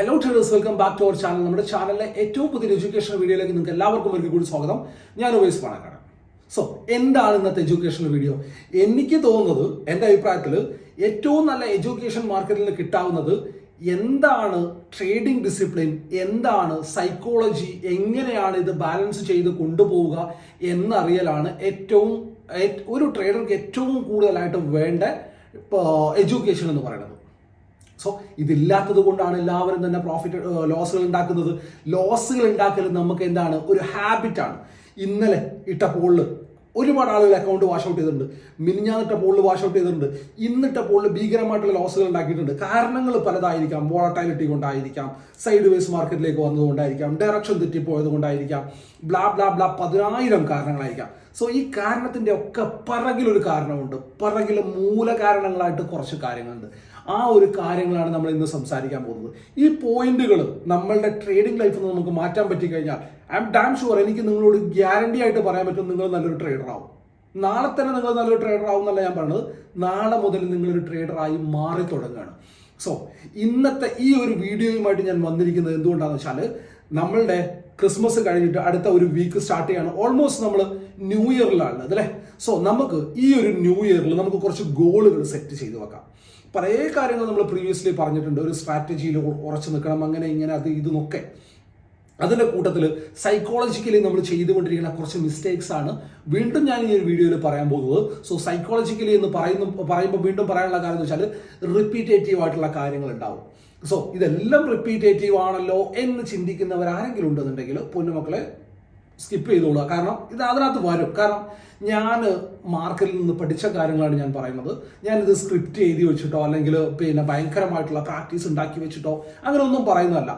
Hello traders welcome back to our channel നമ്മുടെ ചാനലിലെ ഏറ്റവും പുതിയ എഡ്യൂക്കേഷൻ വീഡിയോയിലേക്ക് നിങ്ങൾക്ക് എല്ലാവർക്കും ഒരിക്കൽ കൂടി സ്വാഗതം. ഞാൻ ഉപയോഗിച്ച് പാണക്കാട്. സോ എന്താണ് ഇന്നത്തെ എഡ്യൂക്കേഷൻ വീഡിയോ എനിക്ക് തോന്നുന്നത് എന്റെ അഭിപ്രായത്തിൽ ഏറ്റവും നല്ല എഡ്യൂക്കേഷൻ മാർക്കറ്റിൽ കിട്ടാവുന്നത് എന്താണ് ട്രേഡിംഗ് ഡിസിപ്ലിൻ എന്താണ് സൈക്കോളജി എങ്ങനെയാണ് ഇത് ബാലൻസ് ചെയ്ത് കൊണ്ടുപോവുക എന്നറിയലാണ് ഏറ്റവും ഒരു ട്രേഡർക്ക് ഏറ്റവും കൂടുതലായിട്ട് വേണ്ട എഡ്യൂക്കേഷൻ എന്ന് പറയുന്നത്. സോ ഇതില്ലാത്തത് കൊണ്ടാണ് എല്ലാവരും തന്നെ പ്രോഫിറ്റ് ലോസുകൾ ഉണ്ടാക്കുന്നത്. ലോസുകൾ ഉണ്ടാക്കൽ നമുക്ക് എന്താണ്? ഒരു ഹാബിറ്റാണ് ഇന്നലെ ഇട്ട പോളിൽ ഒരുപാട് ആളുകൾ അക്കൗണ്ട് വാഷ് ഔട്ട് ചെയ്തിട്ടുണ്ട്. മിനിഞ്ഞാന്നിട്ട പോളിൽ വാഷ് ഔട്ട് ചെയ്തിട്ടുണ്ട്. ഇന്നിട്ട പോളിൽ ഭീകരമായിട്ടുള്ള ലോസുകൾ ഉണ്ടാക്കിയിട്ടുണ്ട്. കാരണങ്ങൾ പലതായിരിക്കാം. വോളട്ടൈലിറ്റി കൊണ്ടായിരിക്കാം. സൈഡ് വേസ് മാർക്കറ്റിലേക്ക് വന്നതുകൊണ്ടായിരിക്കാം. ഡയറക്ഷൻ തെറ്റിപ്പോയത് കൊണ്ടായിരിക്കാം. ബ്ലാ ബ്ലാ ബ്ലാ പതിനായിരം കാരണങ്ങളായിരിക്കാം. സോ ഈ കാരണത്തിന്റെ ഒക്കെ പിറകിലൊരു കാരണമുണ്ട്. പിറകിൽ മൂലകാരണങ്ങളായിട്ട് കുറച്ച് കാര്യങ്ങളുണ്ട്. ആ ഒരു കാര്യങ്ങളാണ് നമ്മൾ ഇന്ന് സംസാരിക്കാൻ പോകുന്നത്. ഈ പോയിന്റുകൾ നമ്മളുടെ ട്രേഡിംഗ് ലൈഫിൽ നിന്ന് നമുക്ക് മാറ്റാൻ പറ്റി കഴിഞ്ഞാൽ ഐ എം ഡാം ഷുവർ എനിക്ക് നിങ്ങളോട് ഗ്യാരണ്ടി ആയിട്ട് പറയാൻ പറ്റും നിങ്ങൾ നല്ലൊരു ട്രേഡർ ആവും. നാളെ തന്നെ നിങ്ങൾ നല്ലൊരു ട്രേഡർ ആവും എന്നല്ല ഞാൻ പറഞ്ഞത് നാളെ മുതൽ നിങ്ങളൊരു ട്രേഡറായി മാറി തുടങ്ങുകയാണ്. സോ ഇന്നത്തെ ഈ ഒരു വീഡിയോയുമായിട്ട് ഞാൻ വന്നിരിക്കുന്നത് എന്തുകൊണ്ടാണെന്ന് വെച്ചാൽ നമ്മളുടെ ക്രിസ്മസ് കഴിഞ്ഞിട്ട് അടുത്ത ഒരു വീക്ക് സ്റ്റാർട്ട് ചെയ്യാണ്. ഓൾമോസ്റ്റ് നമ്മൾ ന്യൂ ഇയറിലാണ് അല്ലേ? സോ നമുക്ക് ഈ ഒരു ന്യൂ ഇയറിൽ നമുക്ക് കുറച്ച് ഗോളുകൾ സെറ്റ് ചെയ്ത് വെക്കാം. പല കാര്യങ്ങൾ നമ്മൾ പ്രീവിയസ്ലി പറഞ്ഞിട്ടുണ്ട്. ഒരു സ്ട്രാറ്റജിയിൽ ഉറച്ചു നിൽക്കണം അങ്ങനെ ഇങ്ങനെ അത് ഇതെന്നൊക്കെ. അതിന്റെ കൂട്ടത്തിൽ സൈക്കോളജിക്കലി നമ്മൾ ചെയ്തുകൊണ്ടിരിക്കുന്ന കുറച്ച് മിസ്റ്റേക്സ് ആണ്. വീണ്ടും ഞാൻ ഈ ഒരു വീഡിയോയിൽ പറയാൻ പോകുന്നത്. സോ സൈക്കോളജിക്കലി എന്ന് പറയുന്നു പറയുമ്പോൾ വീണ്ടും പറയാനുള്ള കാര്യം എന്ന് വെച്ചാൽ റിപ്പീറ്റേറ്റീവ് ആയിട്ടുള്ള കാര്യങ്ങൾ ഉണ്ടാവും സോ ഇതെല്ലാം റിപ്പീറ്റേറ്റീവ് ആണല്ലോ എന്ന് ചിന്തിക്കുന്നവർ ആരെങ്കിലും ഉണ്ടെന്നുണ്ടെങ്കിൽ പൊന്നുമക്കളെ സ്കിപ്പ് ചെയ്തോളുക കാരണം ഇത് അതിനകത്ത് വരും. കാരണം ഞാൻ മാർക്കറ്റിൽ നിന്ന് പഠിച്ച കാര്യങ്ങളാണ് ഞാൻ പറയുന്നത്. ഞാനിത് സ്ക്രിപ്റ്റ് എഴുതി വെച്ചിട്ടോ അല്ലെങ്കിൽ പിന്നെ ഭയങ്കരമായിട്ടുള്ള പ്രാക്ടീസ് ഉണ്ടാക്കി വെച്ചിട്ടോ അങ്ങനെ ഒന്നും പറയുന്നതല്ല.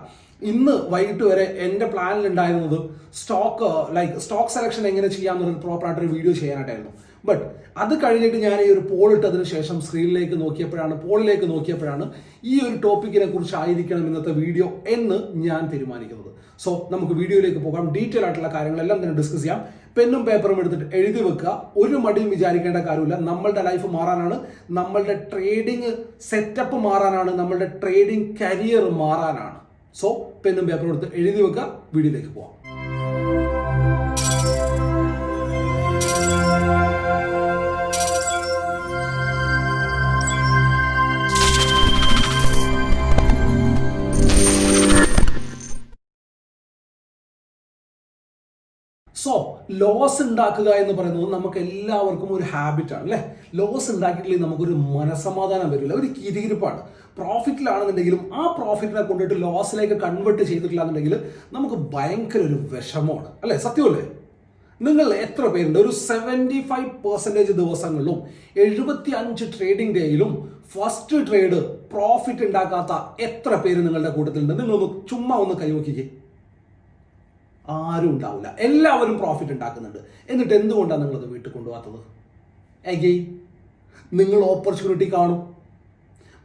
ഇന്ന് വൈകിട്ട് വരെ എന്റെ പ്ലാനിൽ ഉണ്ടായിരുന്നത് സ്റ്റോക്ക് ലൈക്ക് സ്റ്റോക്ക് സെലക്ഷൻ എങ്ങനെ ചെയ്യാമെന്നൊരു പ്രോപ്പറായിട്ടൊരു വീഡിയോ ചെയ്യാനായിട്ടായിരുന്നു. ബട്ട് അത് കഴിഞ്ഞിട്ട് ഞാൻ ഈ ഒരു പോൾ ഇട്ടതിന് ശേഷം സ്ക്രീനിലേക്ക് നോക്കിയപ്പോഴാണ് പോളിലേക്ക് നോക്കിയപ്പോഴാണ് ഈ ഒരു ടോപ്പിക്കിനെ കുറിച്ച് ആയിരിക്കണം ഇന്നത്തെ വീഡിയോ എന്ന് ഞാൻ തീരുമാനിക്കുന്നത്. സോ നമുക്ക് വീഡിയോയിലേക്ക് പോകാം. ഡീറ്റെയിൽ ആയിട്ടുള്ള കാര്യങ്ങളെല്ലാം തന്നെ ഡിസ്കസ് ചെയ്യാം. പെന്നും പേപ്പറും എടുത്തിട്ട് എഴുതി വെക്കുക. ഒരു മടിയും വിചാരിക്കേണ്ട കാര്യമില്ല. നമ്മളുടെ ലൈഫ് മാറാനാണ് നമ്മളുടെ ട്രേഡിംഗ് സെറ്റപ്പ് മാറാനാണ് നമ്മളുടെ ട്രേഡിംഗ് കരിയർ മാറാനാണ്. സോ പെന്നും പേപ്പറും എടുത്ത് എഴുതി വെക്കുക. വീഡിയോയിലേക്ക് പോവാം. ലോസ് ഉണ്ടാക്കുക എന്ന് പറയുന്നത് നമുക്ക് എല്ലാവർക്കും ഒരു ഹാബിറ്റാണ് അല്ലേ? ലോസ് ഉണ്ടാക്കിയിട്ടില്ലെങ്കിൽ നമുക്കൊരു മനസമാധാനം വരില്ല ഒരു കിരിയിരിപ്പാണ് പ്രോഫിറ്റിലാണെന്നുണ്ടെങ്കിലും ആ പ്രോഫിറ്റിനെ കൊണ്ടിട്ട് ലോസിലേക്ക് കൺവേർട്ട് ചെയ്തിട്ടില്ല എന്നുണ്ടെങ്കിൽ നമുക്ക് ഭയങ്കര ഒരു വിഷമമാണ് അല്ലേ? സത്യമല്ലേ നിങ്ങൾ എത്ര പേരുണ്ട്? ഒരു സെവന്റി ഫൈവ് പെർസെന്റേജ് ദിവസങ്ങളിലും എഴുപത്തി അഞ്ച് ട്രേഡിംഗ് ഡേയിലും ഫസ്റ്റ് ട്രേഡ് പ്രോഫിറ്റ് ഉണ്ടാക്കാത്ത എത്ര പേര് നിങ്ങളുടെ കൂട്ടത്തിലുണ്ട്? നിങ്ങളൊന്ന് ചുമ്മാ ഒന്ന് കൈവക്കിക്കേ ആരും ഉണ്ടാവില്ല. എല്ലാവരും പ്രോഫിറ്റ് ഉണ്ടാക്കുന്നുണ്ട്. എന്നിട്ട് എന്തുകൊണ്ടാണ് നിങ്ങളത് വീട്ടിൽ കൊണ്ടുപോകാത്തത്? എഗെയിൻ നിങ്ങൾ ഓപ്പർച്യൂണിറ്റി കാണും.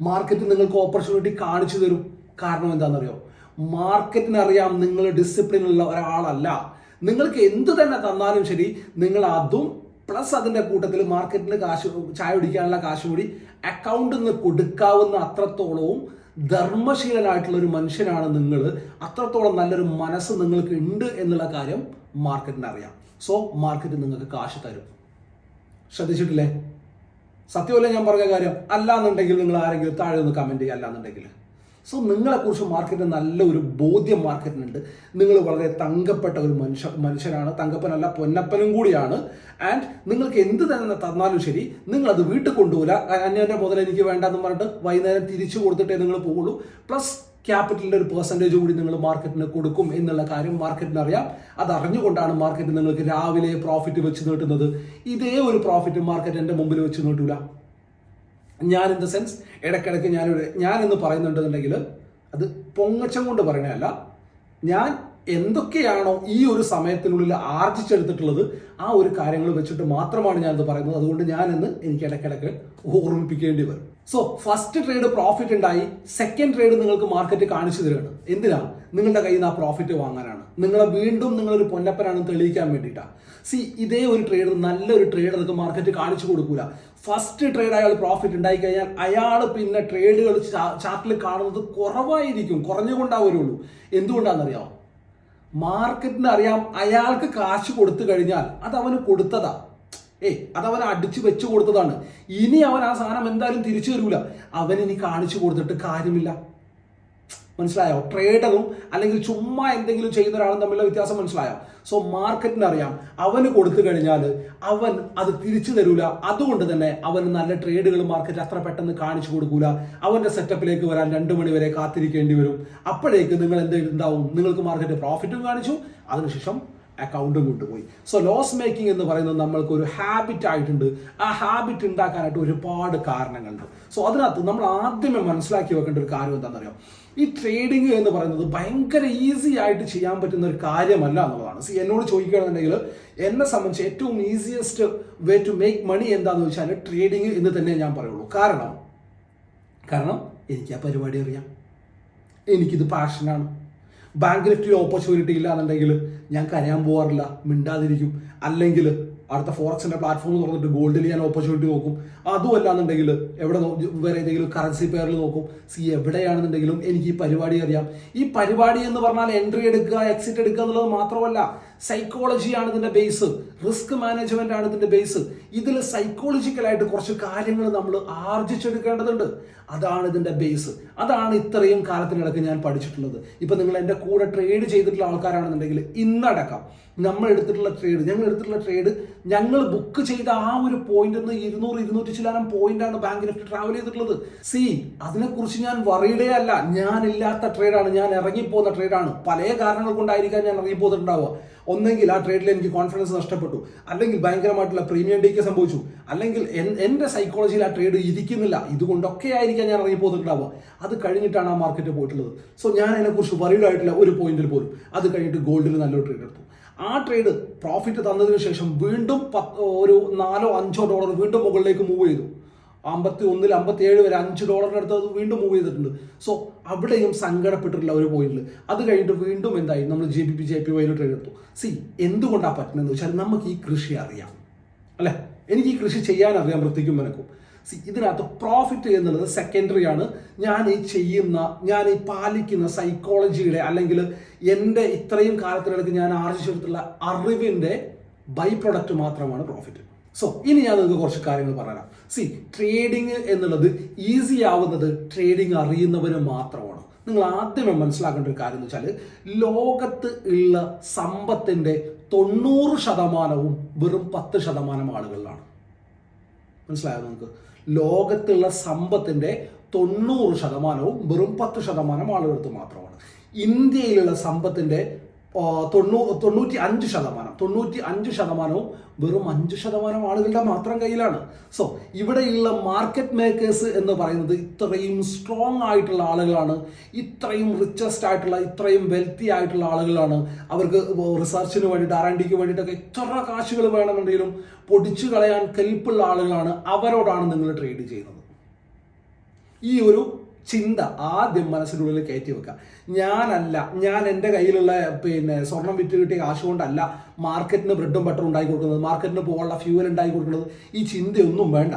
മാർക്കറ്റ് നിങ്ങൾക്ക് ഓപ്പർച്യൂണിറ്റി കാണിച്ചു തരും. കാരണം എന്താണെന്നറിയോ? മാർക്കറ്റിന് അറിയാം നിങ്ങൾ ഡിസിപ്ലിൻ ഉള്ള ഒരാളല്ല. നിങ്ങൾക്ക് എന്ത് തന്നെ തന്നാലും ശരി നിങ്ങൾ അതും പ്ലസ് അതിന്റെ കൂട്ടത്തിൽ മാർക്കറ്റിന് കാശ് ചായ കുടിക്കാനുള്ള കാശ് കൂടി അക്കൗണ്ടിൽ നിന്ന് കൊടുക്കാവുന്ന അത്രത്തോളവും ധർമ്മശീലനായിട്ടുള്ള ഒരു മനുഷ്യനാണ് നിങ്ങൾ. അത്രത്തോളം നല്ലൊരു മനസ്സ് നിങ്ങൾക്ക് ഉണ്ട് എന്നുള്ള കാര്യം മാർക്കറ്റിന് അറിയാം. സോ മാർക്കറ്റ് നിങ്ങൾക്ക് കാശ് തരും. ശ്രദ്ധിച്ചിട്ടില്ലേ? സത്യമല്ലേ ഞാൻ പറഞ്ഞ കാര്യം? അല്ലാന്നുണ്ടെങ്കിൽ നിങ്ങൾ ആരെങ്കിലും താഴെ ഒന്ന് കമന്റ് ചെയ്യുക അല്ലാന്നുണ്ടെങ്കിൽ. സോ നിങ്ങളെക്കുറിച്ച് മാർക്കറ്റിന് നല്ല ഒരു ബോധ്യം മാർക്കറ്റിനുണ്ട് നിങ്ങൾ വളരെ തങ്കപ്പെട്ട ഒരു മനുഷ്യ മനുഷ്യനാണ്. തങ്കപ്പനല്ല പൊന്നപ്പനും കൂടിയാണ്. ആൻഡ് നിങ്ങൾക്ക് എന്ത് തന്നെ തന്നാലും ശരി നിങ്ങൾ അത് വീട്ടിൽ കൊണ്ടുപോകില്ല അന്യന്റെ മുതൽ എനിക്ക് വേണ്ടെന്ന് പറഞ്ഞിട്ട് വൈകുന്നേരം തിരിച്ചു കൊടുത്തിട്ടേ നിങ്ങൾ പോകുള്ളൂ പ്ലസ് ക്യാപിറ്റലിന്റെ ഒരു പെർസെന്റേജ് കൂടി നിങ്ങൾ മാർക്കറ്റിന് കൊടുക്കും എന്നുള്ള കാര്യം മാർക്കറ്റിന് അറിയാം. അത് അറിഞ്ഞുകൊണ്ടാണ് മാർക്കറ്റ് നിങ്ങൾക്ക് രാവിലെ പ്രോഫിറ്റ് വെച്ച് നീട്ടുന്നത്. ഇതേ ഒരു പ്രോഫിറ്റ് മാർക്കറ്റ് എന്റെ മുമ്പിൽ വെച്ച് നീട്ടൂല. ഞാൻ ഇൻ ദ സെൻസ് ഇടയ്ക്കിടയ്ക്ക് ഞാനൊരു ഞാൻ എന്ന് പറയുന്നുണ്ടെന്നുണ്ടെങ്കിൽ അത് പൊങ്ങച്ചം കൊണ്ട് പറയണതല്ല. ഞാൻ എന്തൊക്കെയാണോ ഈ ഒരു സമയത്തിനുള്ളിൽ ആർജിച്ചെടുത്തിട്ടുള്ളത് ആ ഒരു കാര്യങ്ങൾ വെച്ചിട്ട് മാത്രമാണ് ഞാനത് പറയുന്നത്. അതുകൊണ്ട് ഞാൻ എന്ന് എനിക്ക് ഇടയ്ക്കിടയ്ക്ക് ഓർമ്മിപ്പിക്കേണ്ടി വരും. സോ ഫസ്റ്റ് ട്രേഡ് പ്രോഫിറ്റ് ഉണ്ടായി. സെക്കൻഡ് ട്രേഡ് നിങ്ങൾക്ക് മാർക്കറ്റ് കാണിച്ചു തരുകയാണ് എന്തിനാ? നിങ്ങളുടെ കയ്യിൽ നിന്ന് ആ പ്രോഫിറ്റ് വാങ്ങാനാണ്. നിങ്ങളെ വീണ്ടും നിങ്ങളൊരു പൊന്നപ്പനാണെന്ന് തെളിയിക്കാൻ വേണ്ടിയിട്ടാണ് സി ഇതേ ഒരു ട്രേഡർ നല്ലൊരു ട്രേഡർക്ക് മാർക്കറ്റ് കാണിച്ചു കൊടുക്കൂല. ഫസ്റ്റ് ട്രേഡ് അയാൾ പ്രോഫിറ്റ് ഉണ്ടായി കഴിഞ്ഞാൽ അയാൾ പിന്നെ ട്രേഡുകൾ ചാർട്ടിൽ കാണുന്നത് കുറവായിരിക്കും കുറഞ്ഞുകൊണ്ടാവരുള്ളൂ എന്തുകൊണ്ടാണെന്നറിയാമോ മാർക്കറ്റിന് അറിയാം അയാൾക്ക് കാശ് കൊടുത്തു കഴിഞ്ഞാൽ അത് അവന് കൊടുത്തതാ. ഏ അത് അവൻ അടിച്ചു വെച്ചു കൊടുത്തതാണ്. ഇനി അവൻ ആ സാധനം എന്തായാലും തിരിച്ചു തരൂല. അവൻ ഇനി കാണിച്ചു കൊടുത്തിട്ട് കാര്യമില്ല. മനസ്സിലായോ? ട്രേഡറും അല്ലെങ്കിൽ ചുമ്മാ എന്തെങ്കിലും ചെയ്യുന്ന ഒരാളും തമ്മിലുള്ള വ്യത്യാസം മനസ്സിലായോ? സോ മാർക്കറ്റിന് അറിയാം. അവന് കൊടുത്തു കഴിഞ്ഞാൽ അവൻ അത് തിരിച്ചു തരൂല. അതുകൊണ്ട് തന്നെ അവന് നല്ല ട്രേഡുകൾ മാർക്കറ്റ് അത്ര പെട്ടെന്ന് കാണിച്ചു കൊടുക്കൂല. അവന്റെ സെറ്റപ്പിലേക്ക് വരാൻ രണ്ടു മണിവരെ കാത്തിരിക്കേണ്ടി വരും. അപ്പോഴേക്ക് നിങ്ങൾ എന്ത് ഉണ്ടാവും നിങ്ങൾക്ക് മാർക്കറ്റ് പ്രോഫിറ്റും കാണിച്ചു. അതിനുശേഷം അക്കൗണ്ടും കൊണ്ടുപോയി. സോ ലോസ് മേക്കിംഗ് എന്ന് പറയുന്നത് നമ്മൾക്ക് ഒരു ഹാബിറ്റ് ആയിട്ടുണ്ട്. ആ ഹാബിറ്റ് ഉണ്ടാക്കാനായിട്ട് ഒരുപാട് കാരണങ്ങളുണ്ട്. സോ അതിനകത്ത് നമ്മൾ ആദ്യമേ മനസ്സിലാക്കി വെക്കേണ്ട ഒരു കാര്യം എന്താണെന്നറിയാം? ഈ ട്രേഡിംഗ് എന്ന് പറയുന്നത് ഭയങ്കര ഈസി ആയിട്ട് ചെയ്യാൻ പറ്റുന്ന ഒരു കാര്യമല്ല എന്നുള്ളതാണ്. സി എന്നോട് ചോദിക്കുകയാണെന്നുണ്ടെങ്കിൽ എന്നെ സംബന്ധിച്ച് ഏറ്റവും easiest way to make money എന്താണെന്ന് വെച്ചാൽ ട്രേഡിംഗ് എന്ന് തന്നെ ഞാൻ പറയുള്ളൂ. കാരണം കാരണം എനിക്ക് ആ പരിപാടി അറിയാം. എനിക്കിത് പാഷനാണ് ബാങ്ക് നിഫ്റ്റിയിൽ ഓപ്പർച്യൂണിറ്റി ഇല്ല എന്നുണ്ടെങ്കിൽ ഞാൻ കരയാൻ പോകാറില്ല മിണ്ടാതിരിക്കും. അല്ലെങ്കിൽ അടുത്ത ഫോറക്സിന്റെ പ്ലാറ്റ്ഫോം തുറന്നിട്ട് ഗോൾഡിൽ ഞാൻ ഓപ്പർച്യൂണിറ്റി നോക്കും. അതുമല്ല എന്നുണ്ടെങ്കിൽ എവിടെ വേറെ ഏതെങ്കിലും കറൻസി പെയറിൽ നോക്കും. സി എവിടെയാണെന്നുണ്ടെങ്കിലും എനിക്ക് ഈ പരിപാടി അറിയാം. ഈ പരിപാടി എന്ന് പറഞ്ഞാൽ എൻട്രി എടുക്കുക എക്സിറ്റ് എടുക്കുക എന്നുള്ളത് മാത്രമല്ല സൈക്കോളജിയാണ് ഇതിന്റെ ബേസ് റിസ്ക് മാനേജ്മെന്റ് ആണ് ഇതിന്റെ ബേസ് ഇതിൽ സൈക്കോളജിക്കലായിട്ട് കുറച്ച് കാര്യങ്ങൾ നമ്മൾ ആർജിച്ചെടുക്കേണ്ടതുണ്ട്. അതാണ് ഇതിന്റെ ബേസ് അതാണ് ഇത്രയും കാലത്തിനിടയ്ക്ക് ഞാൻ പഠിച്ചിട്ടുള്ളത്. ഇപ്പൊ നിങ്ങൾ എന്റെ കൂടെ ട്രേഡ് ചെയ്തിട്ടുള്ള ആൾക്കാരാണെന്നുണ്ടെങ്കിൽ ഇന്നടക്കം നമ്മൾ എടുത്തിട്ടുള്ള ട്രേഡ് ഞങ്ങൾ എടുത്തിട്ടുള്ള ട്രേഡ് ഞങ്ങൾ ബുക്ക് ചെയ്ത ആ ഒരു പോയിന്റ് നിന്ന് ഇരുന്നൂറ് ഇരുന്നൂറ്റി ചില്ലാനം പോയിന്റ് ആണ് ബാങ്ക് നിഫ്റ്റി ട്രാവൽ ചെയ്തിട്ടുള്ളത്. സി അതിനെക്കുറിച്ച് ഞാൻ വറീഡേ അല്ല. ഞാനില്ലാത്ത ട്രേഡാണ് ഞാൻ ഇറങ്ങിപ്പോകുന്ന ട്രേഡാണ് പല കാരണങ്ങൾ കൊണ്ടായിരിക്കാം ഞാൻ ഇറങ്ങിപ്പോയിട്ടുണ്ടാവുക ഒന്നെങ്കിൽ ആ ട്രേഡിൽ എനിക്ക് കോൺഫിഡൻസ് നഷ്ടപ്പെട്ടു. അല്ലെങ്കിൽ ഭയങ്കരമായിട്ടുള്ള പ്രീമിയം ഡേക്ക് സംഭവിച്ചു. അല്ലെങ്കിൽ എൻ- എന്റെ സൈക്കോളജിയിൽ ആ ട്രേഡ് ഇരിക്കുന്നില്ല. ഇതുകൊണ്ടൊക്കെ ആയിരിക്കാം ഞാൻ ഇറങ്ങി പോയിട്ടുണ്ടാവുക അത് കഴിഞ്ഞിട്ടാണ് ആ മാർക്കറ്റ് പോയിട്ടുള്ളത്. സോ ഞാൻ അതിനെക്കുറിച്ച് വറീഡ് ആയിട്ടില്ല ഒരു പോയിന്റിൽ പോലും അത് കഴിഞ്ഞിട്ട് ഗോൾഡിൽ നല്ലൊരു ട്രേഡ് എടുത്തു. ആ ട്രേഡ് പ്രോഫിറ്റ് തന്നതിന് ശേഷം വീണ്ടും ഒരു നാലോ അഞ്ചോ ഡോളർ വീണ്ടും മുകളിലേക്ക് മൂവ് ചെയ്തു. അമ്പത്തി ഒന്നിൽ അമ്പത്തി ഏഴ് വരെ അഞ്ച് ഡോളറിന് അടുത്ത് അത് വീണ്ടും മൂവ് ചെയ്തിട്ടുണ്ട്. സോ അവിടെയും സങ്കടപ്പെട്ടിട്ടില്ല ഒരു പോയിന്റിൽ അത് കഴിഞ്ഞിട്ട് വീണ്ടും എന്തായി? നമ്മൾ J P P J P വൈയിൽ trade എടുത്തു. സി എന്തുകൊണ്ടാണ് പറ്റുന്നതെന്ന് വെച്ചാൽ നമുക്ക് ഈ കൃഷി അറിയാം. അല്ലേ? എനിക്ക് ഈ കൃഷി ചെയ്യാൻ അറിയാം വൃത്തിക്കും മനക്കും. ഇതിനകത്ത് പ്രോഫിറ്റ് എന്നുള്ളത് സെക്കൻഡറി ആണ്. ഞാൻ ഈ ചെയ്യുന്ന ഞാൻ ഈ പാലിക്കുന്ന സൈക്കോളജിയുടെ അല്ലെങ്കിൽ എന്റെ ഇത്രയും കാലത്തിനിടയ്ക്ക് ഞാൻ ആർജിച്ചെടുത്തുള്ള അറിവിന്റെ ബൈ പ്രൊഡക്റ്റ് മാത്രമാണ് പ്രോഫിറ്റ് സോ ഇനി ഞാൻ നിങ്ങൾക്ക് കുറച്ച് കാര്യങ്ങൾ പറയാം സി ട്രേഡിങ് എന്നുള്ളത് ഈസി ആവുന്നത് ട്രേഡിങ് അറിയുന്നവന് മാത്രമാണ്. നിങ്ങൾ ആദ്യമേ മനസ്സിലാക്കേണ്ട ഒരു കാര്യം എന്ന് വെച്ചാൽ ലോകത്ത് ഉള്ള സമ്പത്തിന്റെ തൊണ്ണൂറ് ശതമാനവും വെറും പത്ത് ശതമാനം ആളുകളിലാണ്. മനസ്സിലായോ നിങ്ങൾക്ക്? ലോകത്തുള്ള സമ്പത്തിന്റെ തൊണ്ണൂറ് ശതമാനവും വെറും പത്ത് ശതമാനം ആളുകൾക്ക് മാത്രമാണ്. ഇന്ത്യയിലുള്ള സമ്പത്തിന്റെ തൊണ്ണൂ തൊണ്ണൂറ്റി അഞ്ച് ശതമാനം തൊണ്ണൂറ്റി അഞ്ച് ശതമാനവും വെറും അഞ്ച് ശതമാനം ആളുകളുടെ മാത്രം കയ്യിലാണ്. സോ ഇവിടെയുള്ള മാർക്കറ്റ് മേക്കേഴ്സ് എന്ന് പറയുന്നത് ഇത്രയും സ്ട്രോങ് ആയിട്ടുള്ള ആളുകളാണ് ഇത്രയും റിച്ചസ്റ്റ് ആയിട്ടുള്ള ഇത്രയും വെൽത്തി ആയിട്ടുള്ള ആളുകളാണ്. അവർക്ക് റിസർച്ചിന് വേണ്ടിയിട്ട് ആരാൻഡിക്ക് വേണ്ടിയിട്ടൊക്കെ എത്ര കാശുകൾ വേണമെന്നുണ്ടെങ്കിലും പൊടിച്ചു കളയാൻ കെൽപ്പുള്ള ആളുകളാണ് അവരോടാണ് നിങ്ങൾ ട്രേഡ് ചെയ്യുന്നത്. ഈ ഒരു ചിന്ത ആദ്യം മനസ്സിനുള്ളിൽ കയറ്റി വെക്കുക. ഞാനല്ല ഞാൻ എന്റെ കയ്യിലുള്ള പിന്നെ സ്വർണം വിറ്റ് കിട്ടിയ കാശ് കൊണ്ടല്ല മാർക്കറ്റിന് ബ്രെഡും ബട്ടറും ഉണ്ടാക്കി കൊടുക്കുന്നത് മാർക്കറ്റിന് പോകാനുള്ള ഫ്യൂവൽ ഉണ്ടാക്കി കൊടുക്കുന്നത്. ഈ ചിന്തയൊന്നും വേണ്ട.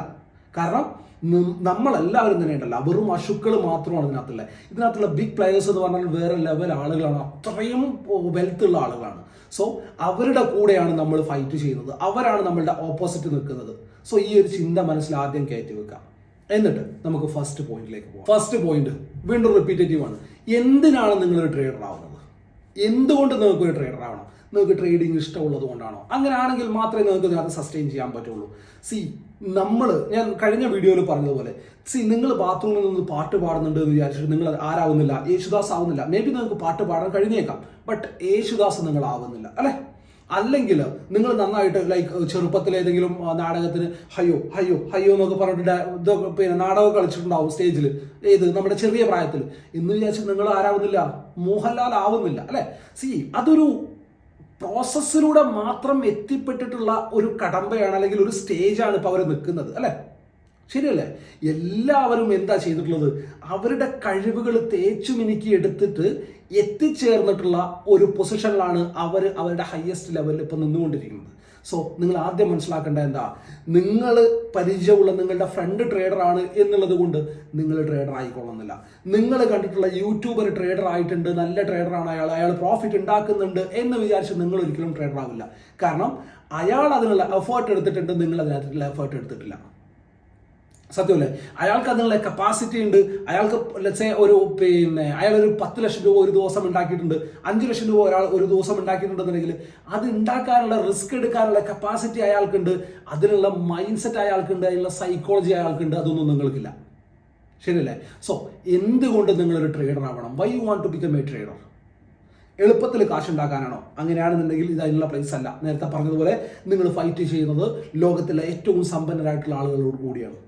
കാരണം നമ്മളെല്ലാവരും തന്നെ ഉണ്ടല്ലോ. വെറും അശുക്കൾ മാത്രമാണ് ഇതിനകത്തുള്ള ഇതിനകത്തുള്ള ബിഗ് പ്ലെയേഴ്സ് എന്ന് പറഞ്ഞാൽ വേറെ ലെവൽ ആളുകളാണ്. അത്രയും വെൽത്ത് ഉള്ള ആളുകളാണ്. സോ അവരുടെ കൂടെയാണ് നമ്മൾ ഫൈറ്റ് ചെയ്യുന്നത്. അവരാണ് നമ്മളുടെ ഓപ്പോസിറ്റ് നിൽക്കുന്നത്. സോ ഈ ഒരു ചിന്ത മനസ്സിൽ ആദ്യം കയറ്റി വെക്കാം എന്നിട്ട് നമുക്ക് ഫസ്റ്റ് പോയിന്റിലേക്ക് പോകാം ഫസ്റ്റ് പോയിന്റ് വീണ്ടും റിപ്പീറ്റേറ്റീവ് ആണ്. എന്തിനാണ് നിങ്ങൾ ട്രേഡർ ആവുന്നത്? എന്തുകൊണ്ട് നിങ്ങൾക്ക് ഒരു ട്രേഡർ ആവണം? നിങ്ങൾക്ക് ട്രേഡിംഗ് ഇഷ്ടമുള്ളത് കൊണ്ടാണോ? അങ്ങനെ ആണെങ്കിൽ മാത്രമേ നിങ്ങൾക്ക് ഇതിനകത്ത് സസ്റ്റെയിൻ ചെയ്യാൻ പറ്റുള്ളൂ. സി നമ്മൾ ഞാൻ കഴിഞ്ഞ വീഡിയോയിൽ പറഞ്ഞതുപോലെ സി നിങ്ങൾ ബാത്റൂമിൽ നിന്ന് പാട്ട് പാടുന്നുണ്ട് എന്ന് വിചാരിച്ചിട്ട് നിങ്ങൾ ആരാവുന്നില്ല? യേശുദാസ് ആവുന്നില്ല. മേ ബി നിങ്ങൾക്ക് പാട്ട് പാടാൻ കഴിഞ്ഞേക്കാം. ബട്ട് യേശുദാസ് നിങ്ങൾ ആവുന്നില്ല അല്ലേ? അല്ലെങ്കിൽ നിങ്ങൾ നന്നായിട്ട് ലൈക്ക് ചെറുപ്പത്തിൽ ഏതെങ്കിലും നാടകത്തിന് ഹയ്യോ ഹയ്യോ ഹയ്യോ എന്നൊക്കെ പറഞ്ഞിട്ട് ഇതൊക്കെ പിന്നെ നാടകം കളിച്ചിട്ടുണ്ടാവും സ്റ്റേജിൽ ഏത്? നമ്മുടെ ചെറിയ പ്രായത്തിൽ എന്ന് വിചാരിച്ച് നിങ്ങൾ ആരാവുന്നില്ല? മോഹൻലാൽ ആവുന്നില്ല അല്ലെ? സി അതൊരു പ്രോസസ്സിലൂടെ മാത്രം എത്തിപ്പെട്ടിട്ടുള്ള ഒരു കടമ്പയാണ് അല്ലെങ്കിൽ ഒരു സ്റ്റേജാണ് ഇപ്പോൾ അവർ നിൽക്കുന്നത് അല്ലെ? ശരിയല്ലേ? എല്ലാവരും എന്താ ചെയ്തിട്ടുള്ളത്? അവരുടെ കഴിവുകൾ തേച്ചു മിനുക്കി എടുത്തിട്ട് എത്തിച്ചേർന്നിട്ടുള്ള ഒരു പൊസിഷനിലാണ് അവർ അവരുടെ ഹയസ്റ്റ് ലെവലിൽ ഇപ്പം നിന്നുകൊണ്ടിരിക്കുന്നത്. സോ നിങ്ങൾ ആദ്യം മനസ്സിലാക്കേണ്ട എന്താ? നിങ്ങൾ പരിചയമുള്ള നിങ്ങളുടെ ഫ്രണ്ട് ട്രേഡർ ആണ് എന്നുള്ളത് കൊണ്ട് നിങ്ങൾ ട്രേഡർ ആയിക്കൊള്ളുന്നില്ല. നിങ്ങൾ കണ്ടിട്ടുള്ള യൂട്യൂബർ ട്രേഡർ ആയിട്ടുണ്ട് നല്ല ട്രേഡർ ആണ് അയാൾ അയാൾ പ്രോഫിറ്റ് ഉണ്ടാക്കുന്നുണ്ട് എന്ന് വിചാരിച്ച് നിങ്ങൾ ഒരിക്കലും ട്രേഡർ ആവില്ല. കാരണം അയാൾ അതിനുള്ള എഫേർട്ട് എടുത്തിട്ടുണ്ട് നിങ്ങൾ അതിനകത്തുള്ള എഫേർട്ട് എടുത്തിട്ടില്ല. സത്യമല്ലേ? അയാൾക്ക് അതിനുള്ള കപ്പാസിറ്റി ഉണ്ട്. അയാൾക്ക് ലക്ഷേ ഒരു പിന്നെ അയാൾ ഒരു പത്ത് ലക്ഷം രൂപ ഒരു ദിവസം ഉണ്ടാക്കിയിട്ടുണ്ട്. അഞ്ച് ലക്ഷം രൂപ ഒരാൾ ഒരു ദിവസം ഉണ്ടാക്കിയിട്ടുണ്ടെന്നുണ്ടെങ്കിൽ അത് ഉണ്ടാക്കാനുള്ള റിസ്ക് എടുക്കാനുള്ള കപ്പാസിറ്റി അയാൾക്കുണ്ട്. അതിനുള്ള മൈൻഡ് സെറ്റ് അയാൾക്കുണ്ട്. അതിനുള്ള സൈക്കോളജി അയാൾക്കുണ്ട്. അതൊന്നും നിങ്ങൾക്കില്ല. ശരിയല്ലേ? സോ എന്തുകൊണ്ട് നിങ്ങളൊരു ട്രേഡർ ആവണം? Why you want to become a trader എളുപ്പത്തിൽ കാശ് ഉണ്ടാക്കാനാണോ? അങ്ങനെയാണെന്നുണ്ടെങ്കിൽ ഇത് അതിനുള്ള പ്ലേസ് അല്ല. നേരത്തെ പറഞ്ഞതുപോലെ നിങ്ങൾ ഫൈറ്റ് ചെയ്യുന്നത് ലോകത്തിലെ ഏറ്റവും സമ്പന്നരായിട്ടുള്ള ആളുകളോട് കൂടിയാണ്.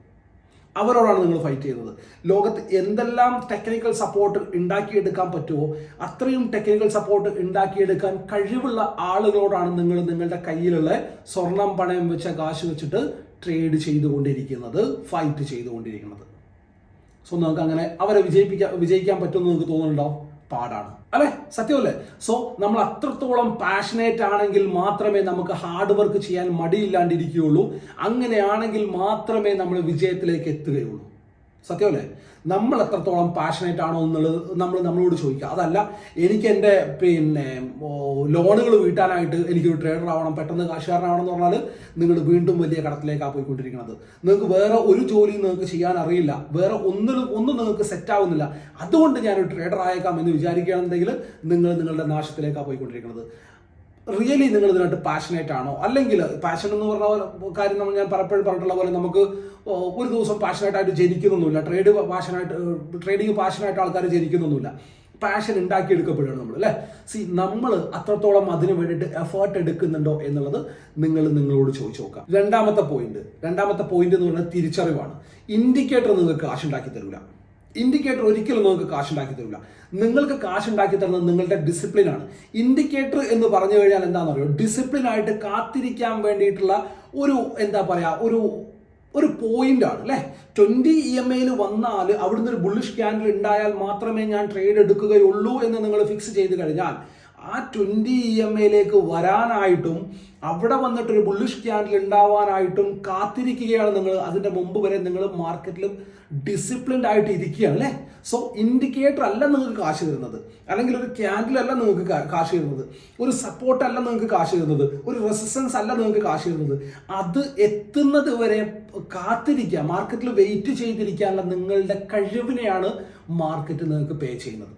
അവരോടാണ് നിങ്ങൾ ഫൈറ്റ് ചെയ്യുന്നത്. ലോകത്ത് എന്തെല്ലാം ടെക്നിക്കൽ സപ്പോർട്ട് ഉണ്ടാക്കിയെടുക്കാൻ പറ്റുമോ അത്രയും ടെക്നിക്കൽ സപ്പോർട്ട് ഉണ്ടാക്കിയെടുക്കാൻ കഴിവുള്ള ആളുകളോടാണ് നിങ്ങൾ നിങ്ങളുടെ കയ്യിലുള്ള സ്വർണം പണയം വെച്ച കാശ് വെച്ചിട്ട് ട്രേഡ് ചെയ്തുകൊണ്ടിരിക്കുന്നത് ഫൈറ്റ് ചെയ്തുകൊണ്ടിരിക്കുന്നത്. സോ നിങ്ങൾക്ക് അങ്ങനെ അവരെ വിജയിപ്പിക്കാൻ വിജയിക്കാൻ പറ്റുമെന്ന് നിങ്ങൾക്ക് തോന്നുന്നുണ്ടോ? പാടാണ്. അല്ലെ? സത്യമല്ലേ? സോ നമ്മൾ അത്രത്തോളം പാഷനേറ്റ് ആണെങ്കിൽ മാത്രമേ നമുക്ക് ഹാർഡ് വർക്ക് ചെയ്യാൻ മടിയില്ലാണ്ടിരിക്കുകയുള്ളൂ. അങ്ങനെയാണെങ്കിൽ മാത്രമേ നമ്മൾ വിജയത്തിലേക്ക് എത്തുകയുള്ളൂ. സത്യമല്ലേ? നമ്മൾ എത്രത്തോളം പാഷനേറ്റ് ആണോ എന്നുള്ളത് നമ്മൾ നമ്മളോട് ചോദിക്കുക. അതല്ല എനിക്ക് എന്റെ പിന്നെ ലോണുകൾ വീട്ടാനായിട്ട് എനിക്കൊരു ട്രേഡർ ആവണം പെട്ടെന്ന് കാശുകാരനാവണം എന്ന് പറഞ്ഞാൽ നിങ്ങൾ വീണ്ടും വലിയ കടത്തിലേക്കാണ് പോയിക്കൊണ്ടിരിക്കുന്നത്. നിങ്ങൾക്ക് വേറെ ഒരു ജോലിയും നിങ്ങൾക്ക് ചെയ്യാൻ അറിയില്ല. വേറെ ഒന്നിലും ഒന്നും നിങ്ങൾക്ക് സെറ്റ് ആവുന്നില്ല. അതുകൊണ്ട് ഞാനൊരു ട്രേഡർ ആയേക്കാം എന്ന് വിചാരിക്കുകയാണെന്നുണ്ടെങ്കിൽ നിങ്ങൾ നിങ്ങളുടെ നാശത്തിലേക്കാണ് പോയിക്കൊണ്ടിരിക്കുന്നത്. റിയലി നിങ്ങൾ ഇതിനായിട്ട് പാഷനേറ്റ് ആണോ? അല്ലെങ്കിൽ പാഷൻ എന്ന് പറഞ്ഞ പോലെ കാര്യം നമ്മൾ ഞാൻ പലപ്പോഴും പറഞ്ഞിട്ടുള്ള പോലെ നമുക്ക് ഒരു ദിവസം പാഷനായിട്ട് ആയിട്ട് ജനിക്കുന്നൊന്നുമില്ല. ട്രേഡ് പാഷനായിട്ട് ട്രേഡിങ് പാഷനായിട്ട് ആൾക്കാർ ജനിക്കുന്നൊന്നുമില്ല. പാഷൻ ഉണ്ടാക്കിയെടുക്കപ്പെടുകയാണ് നമ്മൾ അല്ലേ? സി നമ്മൾ അത്രത്തോളം അതിന് വേണ്ടിയിട്ട് എഫേർട്ട് എടുക്കുന്നുണ്ടോ എന്നുള്ളത് നിങ്ങൾ നിങ്ങളോട് ചോദിച്ചു നോക്കാം രണ്ടാമത്തെ പോയിന്റ് രണ്ടാമത്തെ പോയിന്റ് എന്ന് പറഞ്ഞാൽ തിരിച്ചറിവാണ്. ഇൻഡിക്കേറ്റർ നിങ്ങൾക്ക് കാശുണ്ടാക്കി തരില്ല ഇൻഡിക്കേറ്റർ ഒരിക്കലും നിങ്ങൾക്ക് കാശുണ്ടാക്കി തരില്ല. നിങ്ങൾക്ക് കാശുണ്ടാക്കി തരുന്നത് നിങ്ങളുടെ ഡിസിപ്ലിനാണ് ഇൻഡിക്കേറ്റർ എന്ന് പറഞ്ഞു കഴിഞ്ഞാൽ എന്താണെന്ന് അറിയോ ഡിസിപ്ലിൻ ആയിട്ട് കാത്തിരിക്കാൻ വേണ്ടിയിട്ടുള്ള ഒരു എന്താ പറയാ ഒരു ഒരു പോയിന്റ് ആണ് അല്ലേ? ട്വന്റി ഇ എം ഐയിൽ വന്നാൽ അവിടുന്ന് ഒരു ബുള്ളിഷ് ക്യാൻഡിൽ ഉണ്ടായാൽ മാത്രമേ ഞാൻ ട്രേഡ് എടുക്കുകയുള്ളൂ എന്ന് നിങ്ങൾ ഫിക്സ് ചെയ്ത് കഴിഞ്ഞാൽ ആ ട്വന്റി ഇ എം എയിലേക്ക് വരാനായിട്ടും അവിടെ വന്നിട്ട് ഒരു ബുള്ളിഷ് ക്യാൻഡിൽ ഉണ്ടാവാനായിട്ടും കാത്തിരിക്കുകയാണ് നിങ്ങൾ. അതിന്റെ മുമ്പ് വരെ നിങ്ങൾ മാർക്കറ്റിൽ ഡിസിപ്ലിൻഡ് ആയിട്ട് ഇരിക്കുകയാണ് അല്ലേ? സോ ഇൻഡിക്കേറ്റർ അല്ല നിങ്ങൾക്ക് കാശ് തരുന്നത്. അല്ലെങ്കിൽ ഒരു ക്യാൻഡിൽ അല്ല നിങ്ങൾക്ക് കാശ് തരുന്നത്. ഒരു സപ്പോർട്ട് അല്ല നിങ്ങൾക്ക് കാശ് തരുന്നത്. ഒരു റെസിസ്റ്റൻസ് അല്ല നിങ്ങൾക്ക് കാശ് തരുന്നത്. അത് എത്തുന്നത് വരെ കാത്തിരിക്കുക. മാർക്കറ്റിൽ വെയിറ്റ് ചെയ്തിരിക്കാനുള്ള നിങ്ങളുടെ കഴിവിനെയാണ് മാർക്കറ്റ് നിങ്ങൾക്ക് പേ ചെയ്യുന്നത്.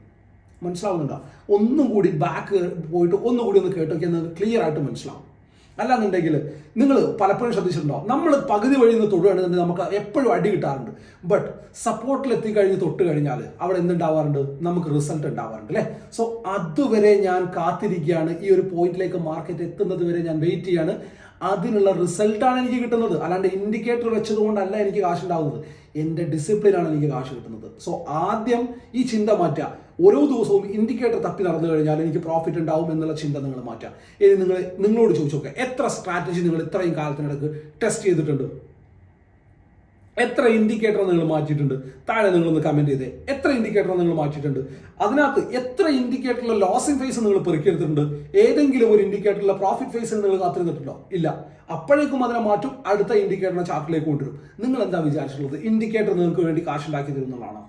മനസ്സിലാവുന്നുണ്ടോ? ഒന്നും കൂടി ബാക്ക് പോയിട്ട് ഒന്നുകൂടി ഒന്ന് കേട്ടോക്കി എന്ന് ക്ലിയർ ആയിട്ട് മനസ്സിലാവും. അല്ലാന്നുണ്ടെങ്കിൽ നിങ്ങൾ പലപ്പോഴും ശ്രദ്ധിച്ചിട്ടുണ്ടോ? നമ്മൾ പകുതി വഴി നിന്ന് തൊടുകയാണെന്നുണ്ടെങ്കിൽ നമുക്ക് എപ്പോഴും അടി കിട്ടാറുണ്ട്. ബട്ട് സപ്പോർട്ടിൽ എത്തിക്കഴിഞ്ഞ് തൊട്ട് കഴിഞ്ഞാൽ അവിടെ എന്തുണ്ടാവാറുണ്ട്? നമുക്ക് റിസൾട്ട് ഉണ്ടാവാറുണ്ട് അല്ലേ? സോ അതുവരെ ഞാൻ കാത്തിരിക്കുകയാണ്. ഈ ഒരു പോയിന്റിലേക്ക് മാർക്കറ്റ് എത്തുന്നത് വരെ ഞാൻ വെയിറ്റ് ചെയ്യാണ്. അതിനുള്ള റിസൾട്ടാണ് എനിക്ക് കിട്ടുന്നത്. അല്ലാണ്ട് ഇൻഡിക്കേറ്റർ വെച്ചതുകൊണ്ടല്ല എനിക്ക് കാശ് ഉണ്ടാവുന്നത് എന്റെ ഡിസിപ്ലിനാണ് എനിക്ക് കാശ് കിട്ടുന്നത്. സോ ആദ്യം ഈ ചിന്ത മാറ്റുക. ഓരോ ദിവസവും ഇൻഡിക്കേറ്റർ തപ്പി നടന്നു കഴിഞ്ഞാൽ എനിക്ക് പ്രോഫിറ്റ് ഉണ്ടാവും എന്നുള്ള ചിന്ത നിങ്ങൾ മാറ്റാം. ഇനി നിങ്ങൾ നിങ്ങളോട് ചോദിച്ചു നോക്കുക എത്ര സ്ട്രാറ്റജി നിങ്ങൾ ഇത്രയും കാലത്തിനിടക്ക് ടെസ്റ്റ് ചെയ്തിട്ടുണ്ട്? എത്ര ഇൻഡിക്കേറ്റർ നിങ്ങൾ മാറ്റിയിട്ടുണ്ട്? താഴെ നിങ്ങളൊന്ന് കമന്റ് ചെയ്തേ. എത്ര ഇൻഡിക്കേറ്റർ നിങ്ങൾ മാറ്റിയിട്ടുണ്ട്? അതിനകത്ത് എത്ര ഇൻഡിക്കേറ്ററിലെ ലോസിംഗ് ഫേസ് നിങ്ങൾ പെറുക്കിയെടുത്തിട്ടുണ്ട്? ഏതെങ്കിലും ഒരു ഇൻഡിക്കേറ്ററിലെ പ്രോഫിറ്റ് ഫേസിൽ നിങ്ങൾ കാത്തിരുന്നിട്ടുണ്ടോ? ഇല്ല. അപ്പോഴേക്കും അതിനെ മാറ്റും അടുത്ത ഇൻഡിക്കേറ്ററിനെ ചാർട്ടിലേക്ക് കൊണ്ടുവരും. നിങ്ങൾ എന്താ വിചാരിച്ചിട്ടുള്ളത്? ഇൻഡിക്കേറ്റർ നിങ്ങൾക്ക് വേണ്ടി കാശുണ്ടാക്കി തരുന്നതാണോ